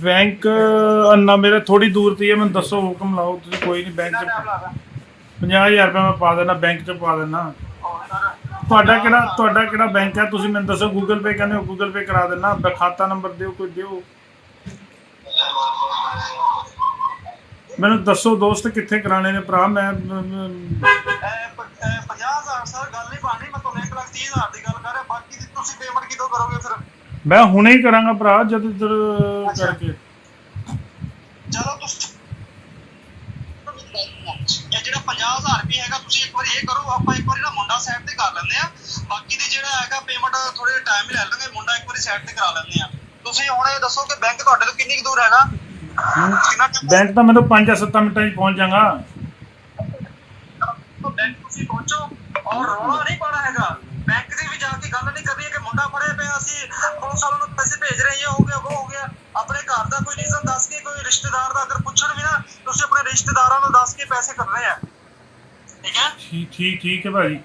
ਬੈਂਕ ਅੰਨਾ ਮੇਰੇ ਥੋੜੀ ਦੂਰ ਤੇ ਹੈ ਮੈਨੂੰ ਦੱਸੋ ਹੁਕਮ ਲਾਓ ਤੁਸੀਂ ਕੋਈ ਨਹੀਂ ਬੈਂਕ 'ਚ ਟਾਈਮ ਲੱਗਦਾ 50000 ਰੁਪਏ ਮੈਂ ਪਾ ਦੇਣਾ ਬੈਂਕ 'ਚ ਪਾ ਦੇਣਾ। ਤੁਹਾਡਾ ਕਿਹੜਾ ਤੁਹਾਡਾ ਕਿਹੜਾ ਬੈਂਕ ਹੈ? ਤੁਸੀਂ ਮੈਨੂੰ ਦੱਸੋ ਗੂਗਲ ਪੇ ਕਹਿੰਦੇ ਹੋ ਗੂਗਲ ਪੇ ਕਰਾ ਦੇਣਾ ਖਾਤਾ ਨੰਬਰ ਦਿਓ ਕੋਈ ਦਿਓ। ਮੈਨੂੰ ਦੱਸੋ ਦੋਸਤ ਕਿੱਥੇ ਕਰਾਣੇ ਨੇ ਭਰਾ? ਮੈਂ ਮ- ਮ- ਇਹ ਪ- ਇਹ 50000 ਸਰ ਗੱਲ ਨਹੀਂ ਬਣਨੀ ਮੈਂ ਤੁਹਾਨੂੰ 1 ਲੱਖ 30 ਹਜ਼ਾਰ ਦੀ ਗੱਲ ਕਰ ਰਿਹਾ ਬਾਕੀ ਤੁਸੀਂ ਪੇਮੈਂਟ ਕਿਦੋਂ ਕਰੋਗੇ ਫਿਰ? ਮੈਂ ਹੁਣੇ ਹੀ ਕਰਾਂਗਾ ਭਰਾ ਜਦ ਇੱਧਰ ਕਰਕੇ। ਚਲੋ ਤੁਸੀਂ ਇਹ ਜਿਹੜਾ 50000 ਰੁਪਏ ਹੈਗਾ ਤੁਸੀਂ ਇੱਕ ਵਾਰੀ ਇਹ ਕਰੋ ਆਪਾਂ ਇੱਕ ਵਾਰੀ ਨਾ ਮੁੰਡਾ ਸਾਈਡ ਤੇ ਕਰ ਲੈਂਦੇ ਆ ਬਾਕੀ ਦੀ ਜਿਹੜਾ ਹੈਗਾ ਪੇਮੈਂਟ ਥੋੜੇ ਟਾਈਮ ਹੀ ਲੈ ਲਾਂਗੇ ਮੁੰਡਾ ਇੱਕ ਵਾਰੀ ਸਾਈਡ ਤੇ ਕਰਾ ਲੈਂਦੇ ਆ ਤੁਸੀਂ ਹੁਣ ਇਹ ਦੱਸੋ ਕਿ ਬੈਂਕ ਤੁਹਾਡੇ ਤੋਂ ਕਿੰਨੀ ਕੁ ਦੂਰ ਹੈਗਾ? ਕਿੰਨਾ ਬੈਂਕ ਤਾਂ ਮੈਨੂੰ 5-7 ਮਿੰਟਾਂ 'ਚ ਪਹੁੰਚ ਜਾਗਾ ਬੈਂਕ ਤੁਸੀਂ ਪਹੁੰਚੋ ਔਰ ਰੌਲਾ ਨਹੀਂ ਪਾਣਾ ਹੈਗਾ। ਬੈਂਕ ਦੇ ਵੀ ਜਾ ਕੇ ਗੱਲ ਨਹੀਂ ਕਰਨੀ ਹੈ ਕਿ ਮੁੰਡਾ ਫੜਿਆ ਪਿਆ ਅਸੀਂ ਪੁਲਿਸ ਵਾਲਿਆਂ ਨੂੰ ਪੈਸੇ ਭੇਜ ਰਹੇ ਹਾਂ ਗਿਆ ਉਹ ਹੋ ਗਿਆ। ਆਪਣੇ ਘਰ ਦਾ ਕੋਈ ਰੀਜ਼ਨ ਦੱਸ ਕੇ ਕੋਈ ਰਿਸ਼ਤੇਦਾਰ ਦਾ ਅਗਰ ਪੁੱਛਣ ਵੀ ਨਾ ਤੁਸੀਂ ਆਪਣੇ ਰਿਸ਼ਤੇਦਾਰਾਂ ਨੂੰ ਦੱਸ ਕੇ ਪੈਸੇ ਕਰਨੇ ਆ। ਠੀਕ ਹੈ? ਠੀਕ ਠੀਕ ਠੀਕ ਹੈ ਭਾਜੀ।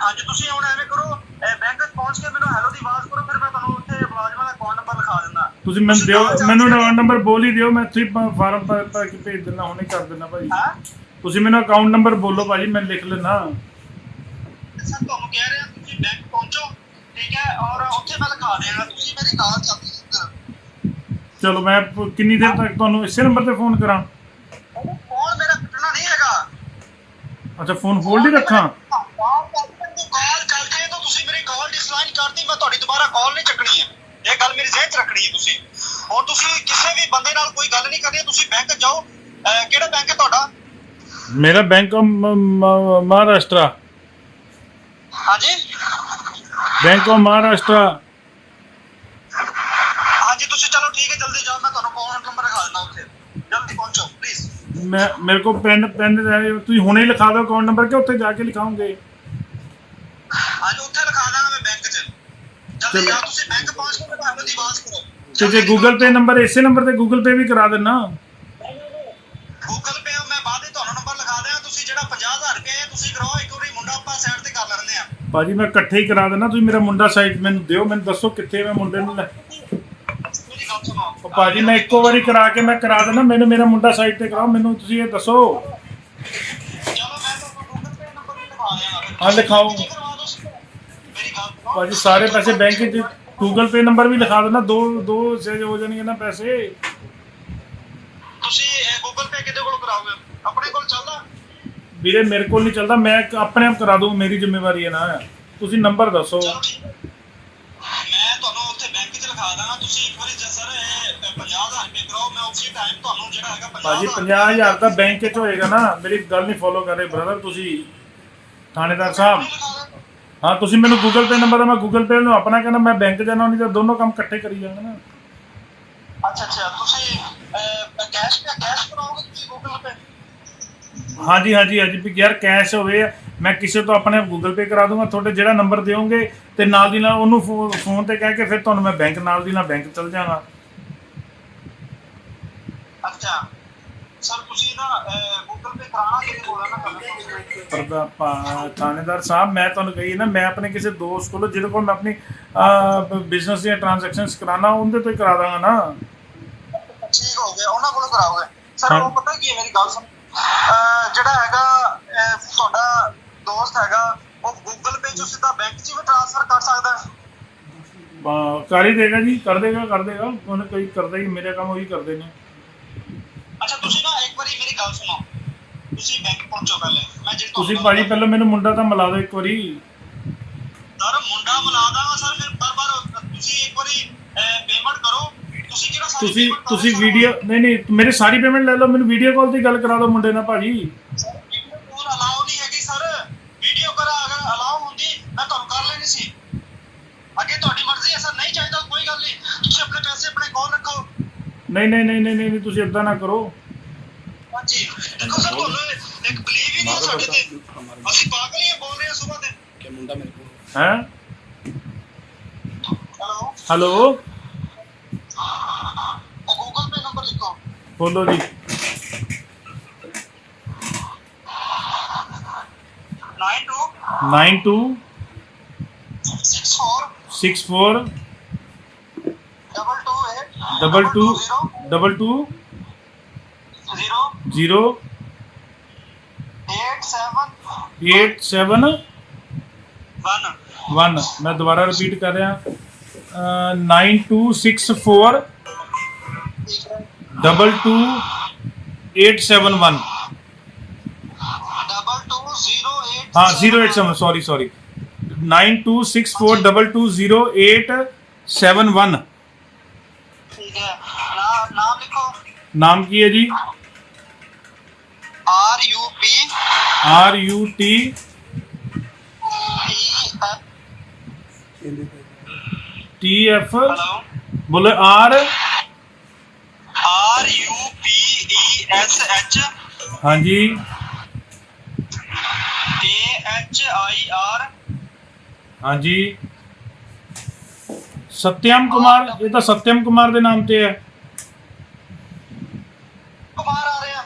ਹਾਂਜੀ ਤੁਸੀਂ ਹੁਣ ਐਵੇਂ ਕਰੋ ਬੈਂਕ ਪਹੁੰਚ ਕੇ ਮੈਨੂੰ ਹੈਲੋ ਦੀ ਆਵਾਜ਼ ਕਰੋ ਫਿਰ ਮੈਂ ਤੁਹਾਨੂੰ ਉੱਥੇ ਮੁਲਾਜ਼ਮਾਂ ਦਾ ਅਕਾਊਂਟ ਨੰਬਰ ਲਿਖਾ ਦਿੰਦਾ। ਤੁਸੀਂ ਮੈਨੂੰ ਦਿਓ ਮੈਨੂੰ ਕੇ- ਨੰਬਰ ਬੋਲ ਹੀ ਦਿਓ ਮੈਂ ਇੱਥੇ ਫਾਰਮ ਭਰ ਭਰ ਕੇ ਭੇਜ ਦਿੰਦਾ ਹੁਣੇ ਕਰ ਦਿੰਦਾ ਹਾਂ? ਤੁਸੀਂ ਮੈਨੂੰ ਅਕਾਊਂਟ ਨੰਬਰ ਬੋਲੋ ਭਾਜੀ ਮੈਂ ਲਿਖ ਲੈਣਾ ਕਹਿ ਰਿਹਾ ਤੁਸੀਂ ਬੈਂਕ ਪਹੁੰਚੋ ਠੀਕ ਹੈ ਔਰ ਉੱਥੇ ਮੈਂ ਲਿਖਾ ਦੇਣਾ ਤੁਸੀਂ ਮੇਰੀ ਕਾਲ ਚੱਲਦੀ ਹੈ ਚਲੋ ਮੈਂ ਕਿੰਨੀ ਦੇਰ ਤੱਕ ਤੁਹਾਨੂੰ ਇਸੇ ਨੰਬਰ ਤੇ ਫੋਨ ਕਰਾਂ? ਫੋਨ ਮੇਰਾ ਕੱਟਣਾ ਨਹੀਂ ਹੈਗਾ। ਅੱਛਾ ਫੋਨ ਹੋਲਡ ਹੀ ਰੱਖਾਂ? ਕਾਲ ਚੱਲ ਜੇ ਤਾਂ ਤੁਸੀਂ ਮੇਰੀ ਕਾਲ ਡਿਸਲਾਈਨ ਕਰਤੀ ਮੈਂ ਤੁਹਾਡੀ ਦੁਬਾਰਾ ਕਾਲ ਨਹੀਂ ਚੱਕਣੀ ਹੈ। ਇਹ ਗੱਲ ਮੇਰੀ ਜ਼ਿਹਨ 'ਚ ਰੱਖਣੀ ਹੈ ਤੁਸੀਂ। ਹੁਣ ਤੁਸੀਂ ਕਿਸੇ ਵੀ ਬੰਦੇ ਨਾਲ ਕੋਈ ਗੱਲ ਨਹੀਂ ਕਰਨੀ ਤੁਸੀਂ ਬੈਂਕ ਜਾਓ। ਕਿਹੜਾ ਬੈਂਕ ਹੈ ਤੁਹਾਡਾ? ਮੇਰਾ ਬੈਂਕ ਮਹਾਰਾਸ਼ਟਰਾ ਹਾਂਜੀ? Bank of Maharashtra. ਹਾਂਜੀ ਤੁਸੀਂ ਚਲੋ ਠੀਕ ਹੈ ਜਲਦੀ ਜਾਓ ਮੈਂ ਤੁਹਾਨੂੰ ਕਾਲ ਨੰਬਰ ਲਿਖਾ ਦਿੰਦਾ ਉੱਥੇ। ਜਲਦੀ ਪਹੁੰਚੋ ਪਲੀਜ਼ ਮੈਂ ਮੇਰੇ ਕੋਲ ਪੈਨ ਪੈਨ ਤੁਸੀਂ ਹੁਣੇ ਹੀ ਲਿਖਾ ਦਿਓ ਅਕਾਊਂਟ ਨੰਬਰ ਕਿ ਉੱਥੇ ਜਾ ਕੇ ਲਿਖਾਉਂਗੇ ਹਾਂਜੀ ਉੱਥੇ ਲਿਖਾ ਦਾਂਗਾ ਮੈਂ ਬੈਂਕ 'ਚ। ਜਲਦੀ। ਜਾਓ ਤੁਸੀਂ ਬੈਂਕ ਪਹੁੰਚ ਕੇ ਮੈਨੂੰ ਦੀ ਆਵਾਜ਼ ਕਰੋ। ਤੇ ਜੇ ਗੂਗਲ ਪੇ ਨੰਬਰ ਇਸੇ ਨੰਬਰ ਤੇ ਗੂਗਲ ਪੇ ਵੀ ਕਰਾ ਦੇਣਾ ਗੂਗਲ ਪੇ ਮੈਂ ਬਾਅਦ ਵਿੱਚ ਤੁਹਾਨੂੰ ਨੰਬਰ ਲਿਖਾ ਦਿਆਂ ਤੁਸੀਂ ਜਿਹੜਾ 50000 ਰੁਪਏ ਤੁਸੀਂ ਕਰਾਓ ਭਾਜੀ ਮੈਂ ਇਕੱਠੇ ਹੀ ਕਰਾ ਦੇਣਾ ਤੁਸੀਂ ਮੇਰਾ ਮੁੰਡਾ ਸਾਈਟ ਮੈਨੂੰ ਦਿਓ ਮੈਨੂੰ ਦੱਸੋ ਕਿੱਥੇ ਮੈਂ ਮੁੰਡੇ ਨੂੰ ਲੈ। ਮੇਰੀ ਗੱਲ ਸੁਣੋ ਉਹ ਭਾਜੀ ਮੈਂ ਇੱਕੋ ਵਾਰੀ ਕਰਾ ਕੇ ਮੈਂ ਕਰਾ ਦੇਣਾ ਮੈਨੂੰ ਮੇਰਾ ਮੁੰਡਾ ਸਾਈਟ ਤੇ ਕਰਾਓ ਮੈਨੂੰ ਤੁਸੀਂ ਇਹ ਦੱਸੋ। ਚਲੋ ਮੈਂ ਤੁਹਾਨੂੰ ਗੂਗਲ ਪੇ ਨੰਬਰ ਵੀ ਲਿਖਾ ਦਿਆਂਗਾ ਹਾਂ, ਲਿਖਾਓ। ਤੁਸੀਂ ਕਰਵਾ ਦਿਓ ਮੇਰੀ ਗੱਲ ਸੁਣੋ ਭਾਜੀ ਸਾਰੇ ਪੈਸੇ ਬੈਂਕ 'ਚ ਗੂਗਲ ਪੇ ਨੰਬਰ ਵੀ ਲਿਖਾ ਦੇਣਾ ਦੋ ਦੋ ਸੇਜ ਹੋ ਜਾਣਗੇ ਨਾ ਪੈਸੇ। ਤੁਸੀਂ ਗੂਗਲ ਪੇ ਕਿਹਦੇ ਕੋਲ ਕਰਾਓਗੇ? ਆਪਣੇ ਕੋਲ ਚੱਲਦਾ? ਵੀਰੇ ਮੇਰੇ ਕੋਲ ਨਹੀਂ ਚੱਲਦਾ ਮੈਂ ਆਪਣੇ ਆਪ ਕਰਾ ਦੂੰ ਮੇਰੀ ਜ਼ਿੰਮੇਵਾਰੀ ਹੈ ਨਾ। ਤੁਸੀਂ ਨੰਬਰ ਦੱਸੋ। ਚਲੋ ਠੀਕ ਹੈ ਮੈਂ ਤੁਹਾਨੂੰ ਉੱਥੇ ਬੈਂਕ 'ਚ ਲਿਖਾ ਦਾਂਗਾ ਤੁਸੀਂ ਇੱਕ ਵਾਰੀ ਜਦ ਸਰ ਇਹ 50000 ਰੁਪਏ ਕਰਾਓ ਮੈਂ ਉਸੇ ਟਾਈਮ ਤੁਹਾਨੂੰ ਜਿਹੜਾ ਹੈਗਾ 50000 ਭਾਜੀ 50000 ਤਾਂ ਬੈਂਕ 'ਚ ਹੋਏਗਾ ਨਾ ਮੇਰੀ ਗੱਲ ਨਹੀਂ ਫੋਲੋ ਕਰ ਰਹੇ ਬ੍ਰਦਰ ਤੁਸੀਂ ਥਾਣੇਦਾਰ ਸਾਹਿਬ। ਹਾਂ ਤੁਸੀਂ ਮੈਨੂੰ ਗੂਗਲ ਪੇ ਨੰਬਰ ਦਾ ਮੈਂ ਗੂਗਲ ਪੇ ਨੂੰ ਆਪਣਾ ਕਹਿੰਦਾ ਮੈਂ ਬੈਂਕ ਜਾਣਾ ਨਹੀਂ ਤਾਂ ਦੋਨੋਂ ਕੰਮ ਇਕੱਠੇ ਕਰੀ ਜਾਵਾਂਗੇ ਨਾ। ਅੱਛਾ ਅੱਛਾ ਤੁਸੀਂ ਕੈਸ਼ ਕੈਸ਼ ਕਰਾਓਗੇ ਤੁਸੀਂ ਗੂਗਲ ਪੇ ਹਾਂਜੀ ਹਾਂਜੀ ਹਾਂਜੀ ਵੀ ਯਾਰ ਕੈਸ਼ ਹੋਵੇ ਮੈਂ ਕਿਸੇ ਤੋਂ ਆਪਣੇ ਗੂਗਲ ਪੇ ਕਰਾ ਦੂੰਗਾ ਤੁਹਾਡੇ ਜਿਹੜਾ ਨੰਬਰ ਦਿਓਗੇ ਤੇ ਨਾਲ ਦੀ ਨਾਲ ਉਹਨੂੰ ਫੋਨ ਤੇ ਕਹਿ ਕੇ ਫਿਰ ਤੁਹਾਨੂੰ ਮੈਂ ਬੈਂਕ ਨਾਲ ਦੀ ਨਾਲ ਬੈਂਕ ਚਲ ਜਾਵਾਂਗਾ ਅੱਛਾ। ਸਰ ਤੁਸੀਂ ਨਾ ਗੂਗਲ ਪੇ ਕਰਾਣਾ ਕਿਹਦੇ ਕੋਲ ਨਾ ਪਾ- ਥਾਣੇਦਾਰ ਸਾਹਿਬ ਮੈਂ ਤੁਹਾਨੂੰ ਕਹੀ ਨਾ ਮੈਂ ਆਪਣੇ ਕਿਸੇ ਦੋਸਤ ਕੋਲੋਂ ਜਿਹਦੇ ਕੋਲ ਮੈਂ ਆਪਣੀ ਬਿਜ਼ਨਸ ਦੀਆਂ ਟ੍ਰਾਂਜੈਕਸ਼ਨਸ ਕਰਾਣਾ ਉਹਦੇ ਤੋਂ ਹੀ ਕਰਾ ਦਾਂਗਾ ਨਾ। ਠੀਕ ਹੋ ਗਿਆ ਉਹਨਾਂ ਕੋਲੋਂ ਕਰਾਓਗੇ। ਸਰ ਹਾਂ। ਉਹ ਪਤਾ ਕੀ ਹੈ ਮੇਰੀ ਗੱਲ ਸੁਣ। ਅਹ, ਜਿਹੜਾ ਹੈਗਾ ਤੁਹਾਡਾ ਦੋਸਤ ਹੈਗਾ ਉਹ ਗੂਗਲ ਪੇ ਚੋਂ ਸਿੱਧਾ ਬੈਂਕ 'ਚ ਵੀ ਟ੍ਰਾਂਸਫਰ ਕਰ ਸਕਦਾ ਹੈ। ਕਰ ਹੀ ਦੇਗਾ ਜੀ ਕਰ ਦੇਗਾ ਕਰ ਦੇਗਾ। ਉਹਨੇ ਕੋਈ ਕਰਦਾ ਹੀ ਮੇਰੇ ਕੰਮ ਉਹੀ ਕਰਦੇ ਨੇ। ਅੱਛਾ ਤੁਸੀਂ ਨਾ ਇੱਕ ਵਾਰੀ ਮੇਰੀ ਗੱਲ ਸੁਣੋ। ਤੁਸੀਂ ਬੈਂਕ ਪਹੁੰਚੋ ਪਹਿਲੇ। ਮੈਂ ਜਿਹੜੀ ਤੁਸੀਂ ਭਾਜੀ ਪਹਿਲਾਂ ਮੈਨੂੰ ਮੁੰਡਾ ਤਾਂ ਮਿਲਾ ਦਿਓ ਇੱਕ ਵਾਰੀ। ਸਰ ਮੁੰਡਾ ਮਿਲਾ ਦਾਂਗਾ ਸਰ ਫਿਰ ਬਾਰ ਬਾਰ ਤੁਸੀਂ ਇੱਕ ਵਾਰੀ ਪੇਮੈਂਟ ਕਰੋ। ਤੁਸੀਂ ਕਿਹੜਾ ਸਾਰੀ ਤੁਸੀਂ payment ਤੁਸੀਂ ਕਰੋਗੇ? ਵੀਡੀਓ ਨਹੀਂ ਨਹੀਂ ਮੇਰੀ ਸਾਰੀ ਪੇਮੈਂਟ ਲੈ ਲਓ ਮੈਨੂੰ ਵੀਡੀਓ ਕਾਲ ਤੇ ਗੱਲ ਕਰਾ ਦਿਓ ਮੁੰਡੇ ਨਾਲ ਭਾਜੀ। ਸਰ ਵੀਡੀਓ ਕਾਲ ਅਲਾਉ ਨਹੀਂ ਹੈਗੀ ਸਰ ਵੀਡੀਓ ਕਰ ਅਗਰ ਅਲਾਉ ਹੁੰਦੀ ਮੈਂ ਤੁਹਾਨੂੰ ਕਰ ਲੈਣੀ ਸੀ। ਅੱਗੇ ਤੁਹਾਡੀ ਮਰਜ਼ੀ ਹੈ ਸਰ ਨਹੀਂ ਚਾਹੀਦਾ ਕੋਈ ਗੱਲ ਨਹੀਂ। ਤੁਸੀਂ ਆਪਣੇ ਪੈਸੇ ਆਪਣੇ ਕੋਲ ਰੱਖੋ। ਨਹੀਂ ਨਹੀਂ ਨਹੀਂ ਨਹੀਂ ਨਹੀਂ ਤੁਸੀਂ ਇਦਾਂ ਨਾ ਕਰੋ। ਹਾਂਜੀ। ਦੇਖੋ ਸਰ ਤੁਹਾਨੂੰ ਇੱਕ ਬਲੀਵ ਹੀ ਨਹੀਂ ਸਾਡੇ ਤੇ। ਅਸੀਂ ਪਾਗਲ ਹੀ ਹਾਂ, ਬੋਲ ਰਹੇ ਹਾਂ ਸਵੇਰ ਦੇ। ਕਿ ਮੁੰਡਾ ਮੇਰੇ ਕੋਲ ਹੈ। Hello hello? बोलो जी। Nine two six four double two double two zero eight seven one. मैं दोबारा रिपीट कर रहा nine two six four double two eight seven one. हाँ zero eight seven sorry sorry nine two six four double two zero eight seven one. नाम लिखो। नाम की है जी। R U P. R U T. T F. बोले R. ਹਾਂਜੀ। T H I R ਹਾਂਜੀ। ਸਤਿਆਮ ਕੁਮਾਰ ਇਹ ਤਾਂ ਸਤਿਆਮ ਕੁਮਾਰ ਦੇ ਨਾਮ ਤੇ ਹੈ। ਕੁਮਾਰ ਆ ਰਿਹਾ।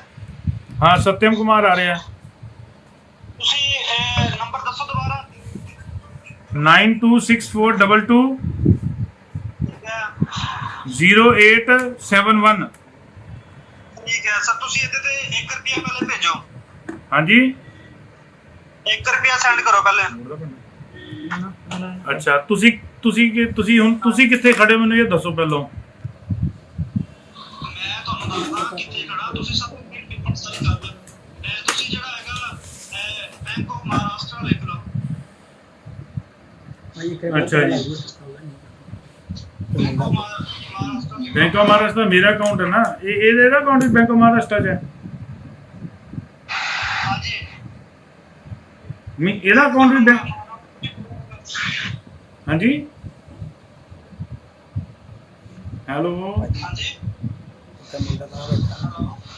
ਹਾਂ ਸਤਿਆਮ ਕੁਮਾਰ ਆ ਰਿਹਾ। ਤੁਸੀਂ ਇਹ ਨੰਬਰ ਦੱਸੋ ਦੁਬਾਰਾ। 926422 ਹੈ ਸਰ ਤੁਸੀਂ ਇਹਦੇ ਤੇ 1 ਰੁਪਿਆ ਪਹਿਲੇ ਭੇਜੋ। ਹਾਂਜੀ? 1 ਰੁਪਿਆ ਸੈਂਡ ਕਰੋ ਪਹਿਲੇ। ਅੱਛਾ ਤੁਸੀਂ ਤੁਸੀਂ ਕਿ- ਤੁਸੀਂ ਹੁਣ ਤੁਸੀਂ ਕਿੱਥੇ ਖੜੇ ਮੈਨੂੰ ਇਹ ਦੱਸੋ ਪਹਿਲਾਂ। ਮੈਂ ਤੁਹਾਨੂੰ ਦੱਸਦਾ ਕਿੱਥੇ ਖੜਾ। ਤੁਸੀਂ ਸਭ ਤੋਂ ਪਹਿਲੇ ਪਰਸਨਲ ਕਰ ਲਓ ਇਹ ਤੁਸੀਂ ਜਿਹੜਾ ਹੈਗਾ ਬੈਂਕ ਆਫ ਮਹਾਰਾਸ਼ਟਰ ਲਿਖ ਲਓ ਅੱਛਾ ਜੀ। ਬੈਂਕ ਆਫ ਮਹਾਰਾਸ਼ਟਰ ਲਿਖ ਬੈਂਕ ਆਫ ਮਹਾਰਾਸ਼ਟਰ ਮੇਰਾ ਅਕਾਊਂਟ ਹੈ ਨਾ ਇਹ ਇਹਦੇ ਦਾ ਅਕਾਊਂਟ ਵੀ ਬੈਂਕ ਆਫ ਮਹਾਰਾਸ਼ਟਰ 'ਚ ਹੈ। ਹਾਂਜੀ। ਮੈਂ ਇਹਦਾ ਅਕਾਊਂਟ ਵੀ ਬੈਂਕ ਹਾਂਜੀ? ਹੈਲੋ। ਹਾਂਜੀ।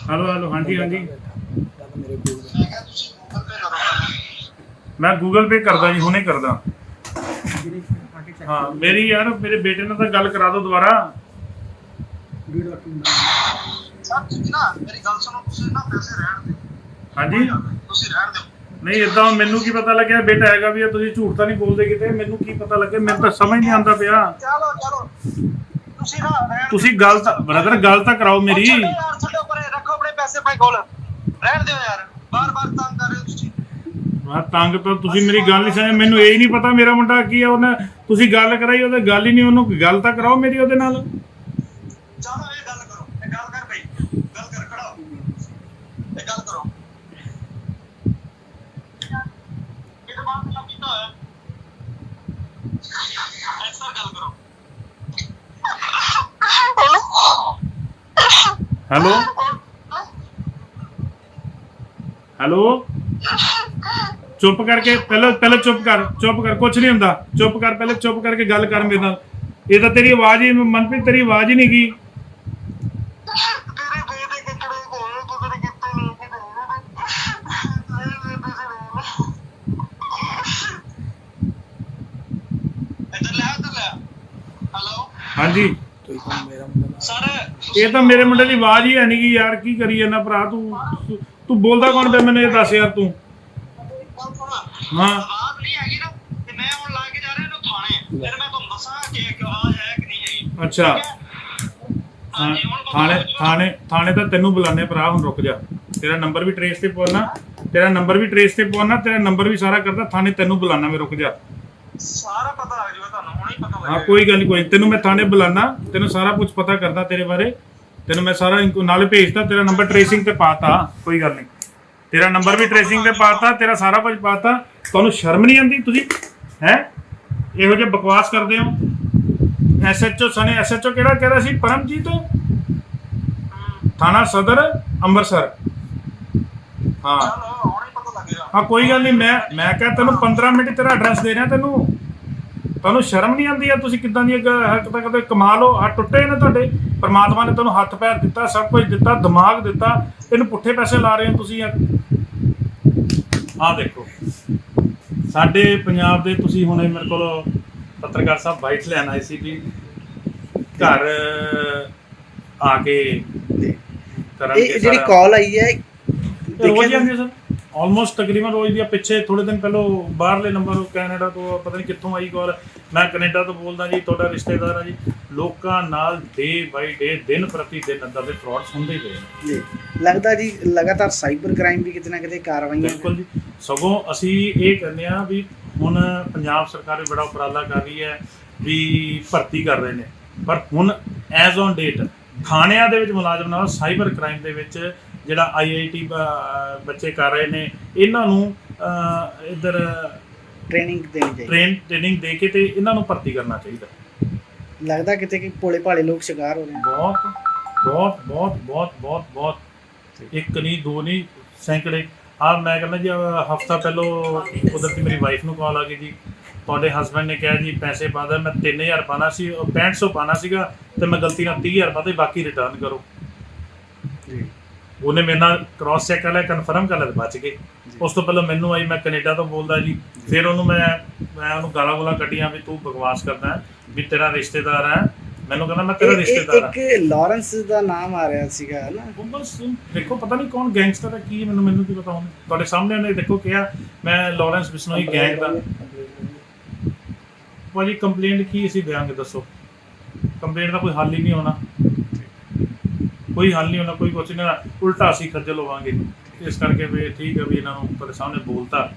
ਹੈਲੋ ਹੈਲੋ ਹਾਂਜੀ ਹਾਂਜੀ। ਮੈਂ ਕਿਹਾ ਤੁਸੀਂ ਗੂਗਲ ਪੇ ਕਰੋ ਮੈਂ ਗੂਗਲ ਪੇ ਕਰਦਾ ਜੀ ਹੁਣੇ ਕਰਦਾ। ਹਾਂ ਮੇਰੀ ਯਾਰ ਮੇਰੇ ਬੇਟੇ ਨਾਲ ਤਾਂ ਗੱਲ ਕਰਾ ਦਿਓ ਦੁਬਾਰਾ। ਸਰ ਤੁਸੀਂ ਨਾ ਮੇਰੀ ਗੱਲ ਸੁਣੋ ਤੁਸੀਂ ਨਾ ਪੈਸੇ ਰਹਿਣ ਦਿਓ। ਹਾਂਜੀ। ਤੁਸੀਂ ਰਹਿਣ ਦਿਓ। ਨਹੀਂ ਇਦਾਂ ਮੈਨੂੰ ਕੀ ਪਤਾ ਲੱਗਿਆ ਬੇਟਾ ਹੈਗਾ ਵੀ ਆ ਤੁਸੀਂ ਝੂਠ ਤਾਂ ਨਹੀਂ ਬੋਲਦੇ ਕਿਤੇ ਮੈਨੂੰ ਕੀ ਪਤਾ ਲੱਗੇ ਮੈਨੂੰ ਤਾਂ ਸਮਝ ਨਹੀਂ ਆਉਂਦਾ ਪਿਆ। ਚਲੋ ਚਲੋ। ਤੁਸੀਂ ਨਾ ਰਹਿਣ ਤੁਸੀਂ ਗੱਲ ਤਾਂ ਬ੍ਰਦਰ ਗੱਲ ਤਾਂ ਕਰਾਓ ਮੇਰੀ। ਛੱਡੋ ਯਾਰ ਛੱਡੋ ਪਰੇ ਰੱਖੋ ਆਪਣੇ ਪੈਸੇ ਆਪਣੇ ਕੋਲ। ਰਹਿਣ ਦਿਓ ਯਾਰ ਬਾਰ ਬਾਰ ਤੰਗ ਕਰ ਰਹੇ ਹੋ ਤੁਸੀਂ। ਮੈਂ ਤੰਗ ਤਾਂ ਤੁਸੀਂ ਮੇਰੀ ਗੱਲ ਨਹੀਂ ਸਮਝ ਮੈਨੂੰ ਇਹ ਹੀ ਨਹੀਂ ਪਤਾ ਮੇਰਾ ਮੁੰਡਾ ਕੀ ਆ ਉਹਨੇ ਤੁਸੀਂ ਗੱਲ ਕਰਾਈ ਉਹਦੇ ਗੱਲ ਹੀ ਨਹੀਂ ਉਹਨੂੰ ਗੱਲ ਤਾਂ ਕਰਾਓ ਮੇਰੀ ਉਹਦੇ ਨਾਲ। ਹੈਲੋ। ਹੈਲੋ। ਚੁੱਪ ਕਰਕੇ ਪਹਿਲਾਂ ਪਹਿਲਾਂ ਚੁੱਪ ਕਰ ਚੁੱਪ ਕਰ। ਕੁਝ ਨਹੀਂ ਹੁੰਦਾ। ਚੁੱਪ ਕਰ ਪਹਿਲਾਂ ਚੁੱਪ ਕਰਕੇ ਗੱਲ ਕਰ ਮੇਰੇ ਨਾਲ। ਇਹ ਤਾਂ ਤੇਰੀ ਆਵਾਜ਼ ਹੀ ਮਨਪ੍ਰੀਤ ਤੇਰੀ ਆਵਾਜ਼ ਹੀ ਨਹੀਂ ਗਈ। ਸਰ ਇਹ ਤਾਂ ਮੇਰੇ ਮੁੰਡੇ ਦੀ ਆਵਾਜ਼ ਹੀ ਹੈ ਨਹੀਂ ਗੀ ਯਾਰ ਕੀ ਕਰੀ ਜਾਂਦਾ ਭਰਾ ਤੂੰ ਤੂੰ- ਬੋਲਦਾ ਕੌਣ ਪਿਆ ਮੈਨੂੰ ਇਹ ਦੱਸ ਯਾਰ ਤੂੰ? ਹਾਂ। ਆਵਾਜ਼ ਨਹੀਂ ਹੈਗੀ ਨਾ ਤੇ ਮੈਂ ਹੁਣ ਲਾ ਕੇ ਜਾ ਰਿਹਾ ਇਹਨੂੰ ਥਾਣੇ। ਫਿਰ ਮੈਂ ਤੁਹਾਨੂੰ ਦੱਸਾਂ ਕਿ ਕਿ ਆਵਾਜ਼ ਹੈ ਕਿ ਨਹੀਂ ਹੈਗੀ। ਅੱਛਾ। ਥਾਣੇ। ਥਾਣੇ ਥਾਣੇ ਤਾਂ ਤੈਨੂੰ ਬੁਲਾਣੇ ਭਰਾ ਹੁਣ ਰੁਕ ਜਾ। ਤੇਰਾ ਨੰਬਰ ਵੀ ਟਰੇਸ ਤੇ ਪਾਉਣਾ ਤੇਰਾ ਨੰਬਰ ਵੀ ਟਰੇਸ ਤੇ ਪਾਉਣਾ ਤੇਰਾ ਨੰਬਰ ਵੀ ਸਾਰਾ ਕਰਦਾ ਥਾਣੇ ਤੈਨੂੰ ਬੁਲਾਣਾ ਮੈਂ ਰੁਕ ਜਾ। ਸਾਰਾ ਪਤਾ ਲੱਗ ਜਾਊਗਾ ਤੁਹਾਨੂੰ ਹੁਣੇ ਹਾਂ, ਕੋਈ ਗੱਲ ਨਹੀਂ, ਕੋਈ ਤੈਨੂੰ ਮੈਂ ਥਾਣੇ ਬੁਲਾਣਾ ਤੈਨੂੰ ਸਾਰਾ ਕੁਝ ਪਤਾ ਕਰਦਾ ਤੇਰੇ ਬਾਰੇ। ਤੈਨੂੰ ਮੈਂ ਸਾਰਾ ਇਨਕੋ- ਨਾਲੇ ਭੇਜਦਾ, ਤੇਰਾ ਨੰਬਰ ਟਰੇਸਿੰਗ ਤੇ ਪਾਤਾ। ਕੋਈ ਗੱਲ ਨਹੀਂ। ਤੇਰਾ ਨੰਬਰ ਵੀ ਟਰੇਸਿੰਗ ਤੇ ਪਾਤਾ, ਤੇਰਾ ਸਾਰਾ ਕੁਝ ਪਾਤਾ। ਤੁਹਾਨੂੰ ਸ਼ਰਮ ਨਹੀਂ ਆਉਂਦੀ? ਤੁਸੀਂ, ਹੈ? ਇਹੋ ਜਿਹੇ ਬਕਵਾਸ ਕਰਦੇ ਹੋ? ਐਸਐਚਓ ਸਨੇ ਐਸਐਚਓ ਕਿਹੜਾ ਕਹਿ ਸੀ? ਪਰਮਜੀਤ? ਥਾਣਾ ਸਦਰ, ਅੰਮ੍ਰਿਤਸਰ। ਹਾਂ। ਚਲੋ ਹੁਣੇ ਹੀ ਪਤਾ ਲੱਗੇਗਾ ਹਾਂ ਕੋਈ ਗੱਲ ਨਹੀਂ, ਮੈਂ ਮੈਂ ਕਿਹਾ ਤੈਨੂੰ 15 ਮਿੰਟ ਤੇਰਾ ਐਡਰੈਸ ਦੇ ਰਿਹਾ ਤੈਨੂੰ। ਤੁਹਾਨੂੰ ਸ਼ਰਮ ਨਹੀਂ ਆਉਂਦੀ ਆ? ਤੁਸੀਂ ਕਿੱਦਾਂ ਗ- ਹਰਕਤਾਂ ਕਰਦੇ ਕਮਾਲ ਹੋ ਆ ਟੁੱਟੇ ਨੇ ਤੁਹਾਡੇ? ਪਰਮਾਤਮਾ ਨੇ ਤੁਹਾਨੂੰ ਹੱਥ ਪੈਰ ਦਿੱਤਾ ਸਭ ਕੁਝ ਦਿੱਤਾ ਦਿਮਾਗ ਦਿੱਤਾ ਇਹਨੂੰ ਪੁੱਠੇ ਪੈਸੇ ਲਾ ਰਹੇ ਹੋ ਤੁਸੀਂ ਯਾਰ ਆਹ ਦੇਖੋ ਸਾਡੇ ਪੰਜਾਬ ਦੇ ਤੁਸੀਂ ਹੁਣੇ ਮੇਰੇ ਕੋਲ ਪੱਤਰਕਾਰ ਸਾਹਿਬ ਬਾਈਟ ਲੈਣ ਆਏ ਸੀ ਵੀ ਘਰ ਆ ਕੇ ਇਹ ਜਿਹੜੀ ਕਾਲ ਆਈ ਹੈ ਰੋਜ਼ ਹੀ ਦੇਖਿਆ ਆਉਂਦੇ ਸਰ। ਆਲਮੋਸਟ ਤਕਰੀਬਨ ਰੋਜ਼ ਦੀਆਂ ਪਿੱਛੇ ਥੋੜੇ ਦਿਨ ਪਹਿਲਾਂ ਬਾਹਰਲੇ ਨੰਬਰ ਕੈਨੇਡਾ ਤੋਂ ਪਤਾ ਨਹੀਂ ਕਿੱਥੋਂ ਆਈ ਕਾਲ ਮੈਂ ਕੈਨੇਡਾ ਤੋਂ ਬੋਲਦਾ ਜੀ ਤੁਹਾਡਾ ਰਿਸ਼ਤੇਦਾਰ ਆ ਜੀ। ਲੋਕਾਂ ਨਾਲ ਡੇ ਬਾਈ ਡੇ ਦਿਨ ਪ੍ਰਤੀ ਦਿਨ ਅੰਦਰ ਦੇ ਫਰਾਡਸ ਹੁੰਦੇ ਹੀ ਪਏ ਨੇ। ਜੀ। ਲੱਗਦਾ ਜੀ ਲਗਾਤਾਰ ਸਾਈਬਰ ਕ੍ਰਾਈਮ ਵੀ ਕਿਤੇ ਨਾ ਕਿਤੇ ਕਾਰਵਾਈਆਂ ਬਿਲਕੁਲ ਜੀ। ਸਗੋਂ ਅਸੀਂ ਇਹ ਕਹਿੰਦੇ ਆ ਵੀ ਹੁਣ ਪੰਜਾਬ ਸਰਕਾਰ ਵੀ ਬੜਾ ਉਪਰਾਲਾ ਕਰ ਰਹੀ ਹੈ ਵੀ ਭਰਤੀ ਕਰ ਰਹੇ ਨੇ। ਪਰ ਹੁਣ ਐਜ਼ ਔਨ ਡੇਟ ਥਾਣਿਆਂ ਦੇ ਵਿੱਚ ਮੁਲਾਜ਼ਮ ਨਾਲ ਸਾਈਬਰ ਕ੍ਰਾਈਮ ਦੇ ਵਿੱਚ ਜਿਹੜਾ ਆਈਆਈਟੀ ਬੱਚੇ ਕਰ ਰਹੇ ਨੇ ਇਹਨਾਂ ਨੂੰ ਇੱਧਰ ਟ੍ਰੇਨਿੰਗ ਦੇਣੀ ਚਾਹੀਦੀ। ਟ੍ਰੇਨ ਟ੍ਰੇਨਿੰਗ ਦੇ ਕੇ ਤੇ ਇਹਨਾਂ ਨੂੰ ਭਰਤੀ ਕਰਨਾ ਚਾਹੀਦਾ। ਲੱਗਦਾ ਕਿਤੇ ਕਿ ਭੋਲੇ ਭਾਲੇ ਲੋਕ ਸ਼ਿਕਾਰ ਹੋ ਰਹੇ ਬਹੁਤ ਬਹੁਤ ਬਹੁਤ ਬਹੁਤ ਬਹੁਤ ਬਹੁਤ। ਇੱਕ ਨਹੀਂ ਦੋ ਨਹੀਂ ਸੈਂਕੜੇ। ਆ ਮੈਂ ਕਹਿੰਦਾ ਜੀ ਹਫਤਾ ਪਹਿਲਾਂ ਕੁਦਰਤੀ ਮੇਰੀ ਵਾਈਫ ਨੂੰ ਕਾਲ ਆ ਗਈ ਜੀ। ਤੁਹਾਡੇ ਹਸਬੰਡ ਨੇ ਕਿਹਾ ਜੀ ਪੈਸੇ ਪਾਦਾ ਮੈਂ 3000 ਪਾਣਾ ਸੀ ਉਹ 6500 ਪਾਣਾ ਸੀਗਾ ਤੇ ਮੈਂ ਗਲਤੀ ਨਾਲ 30000 ਪਾਤੇ ਬਾਕੀ ਰਿਟਰਨ ਕਰੋ। ਉਹਨੇ ਮੇਰੇ ਨਾਲ ਕ੍ਰਾਸ ਚੈੱਕ ਕਰ ਲਿਆ ਕਨਫਰਮ ਕਰ ਲਿਆ ਤੇ ਬਚ ਗਏ। ਉਸ ਤੋਂ ਪਹਿਲਾਂ ਮੈਨੂੰ ਆਈ ਮੈਂ ਕੈਨੇਡਾ ਤੋਂ ਬੋਲਦਾ ਜੀ। ਫਿਰ ਉਹਨੂੰ ਮੈਂ ਮੈਂ ਉਹਨੂੰ ਗਾਲਾਂ ਗੋਲਾਂ ਕੱਢੀਆਂ ਵੀ ਤੂੰ ਬਕਵਾਸ ਕਰਦਾ ਵੀ ਤੇਰਾ ਰਿਸ਼ਤੇਦਾਰ ਹੈ। ਮੈਨੂੰ ਕਹਿੰਦਾ ਮੈਂ ਤੇਰਾ ਰਿਸ਼ਤੇਦਾਰ ਹਾਂ। ਇੱਕ ਲਾਰੈਂਸ ਦਾ ਨਾਮ ਆ ਰਿਹਾ ਸੀਗਾ ਨਾ? ਉਹ ਬਸ ਦੇਖੋ ਪਤਾ ਨਹੀਂ ਕੌਣ ਗੈਂਗਸਟਰ ਹੈ ਕੀ ਮੈਨੂੰ ਮੈਨੂੰ ਕੀ ਪਤਾ ਹੁਣ। ਤੁਹਾਡੇ ਸਾਹਮਣੇ ਉਹਨੇ ਦੇਖੋ ਕਿਹਾ ਮੈਂ ਲਾਰੈਂਸ ਬਿਸ਼ਨੋਈ ਗੈਂਗ ਦਾ। ਭਾਜੀ ਕੰਪਲੇਂਟ ਕੀ ਅਸੀਂ ਦੇਵਾਂਗੇ ਦੱਸੋ। ਕੰਪਲੇਂਟ ਦਾ ਕੋਈ ਹੱਲ ਹੀ ਨਹੀਂ ਹੋਣਾ। ਕੋਈ ਹੱਲ ਨਹੀਂ ਹੋਣਾ ਕੋਈ ਕੁਛ ਨਹੀਂ ਹੋਣਾ ਉਲਟਾ ਅਸੀਂ ਖੱਜਲ ਹੋਵਾਂਗੇ। ਇਸ ਕਰਕੇ ਵੀ ਠੀਕ ਹੈ ਵੀ ਇਹਨਾਂ ਨੂੰ ਤੁਹਾਡੇ ਸਾਹਮਣੇ ਬੋਲਤਾ।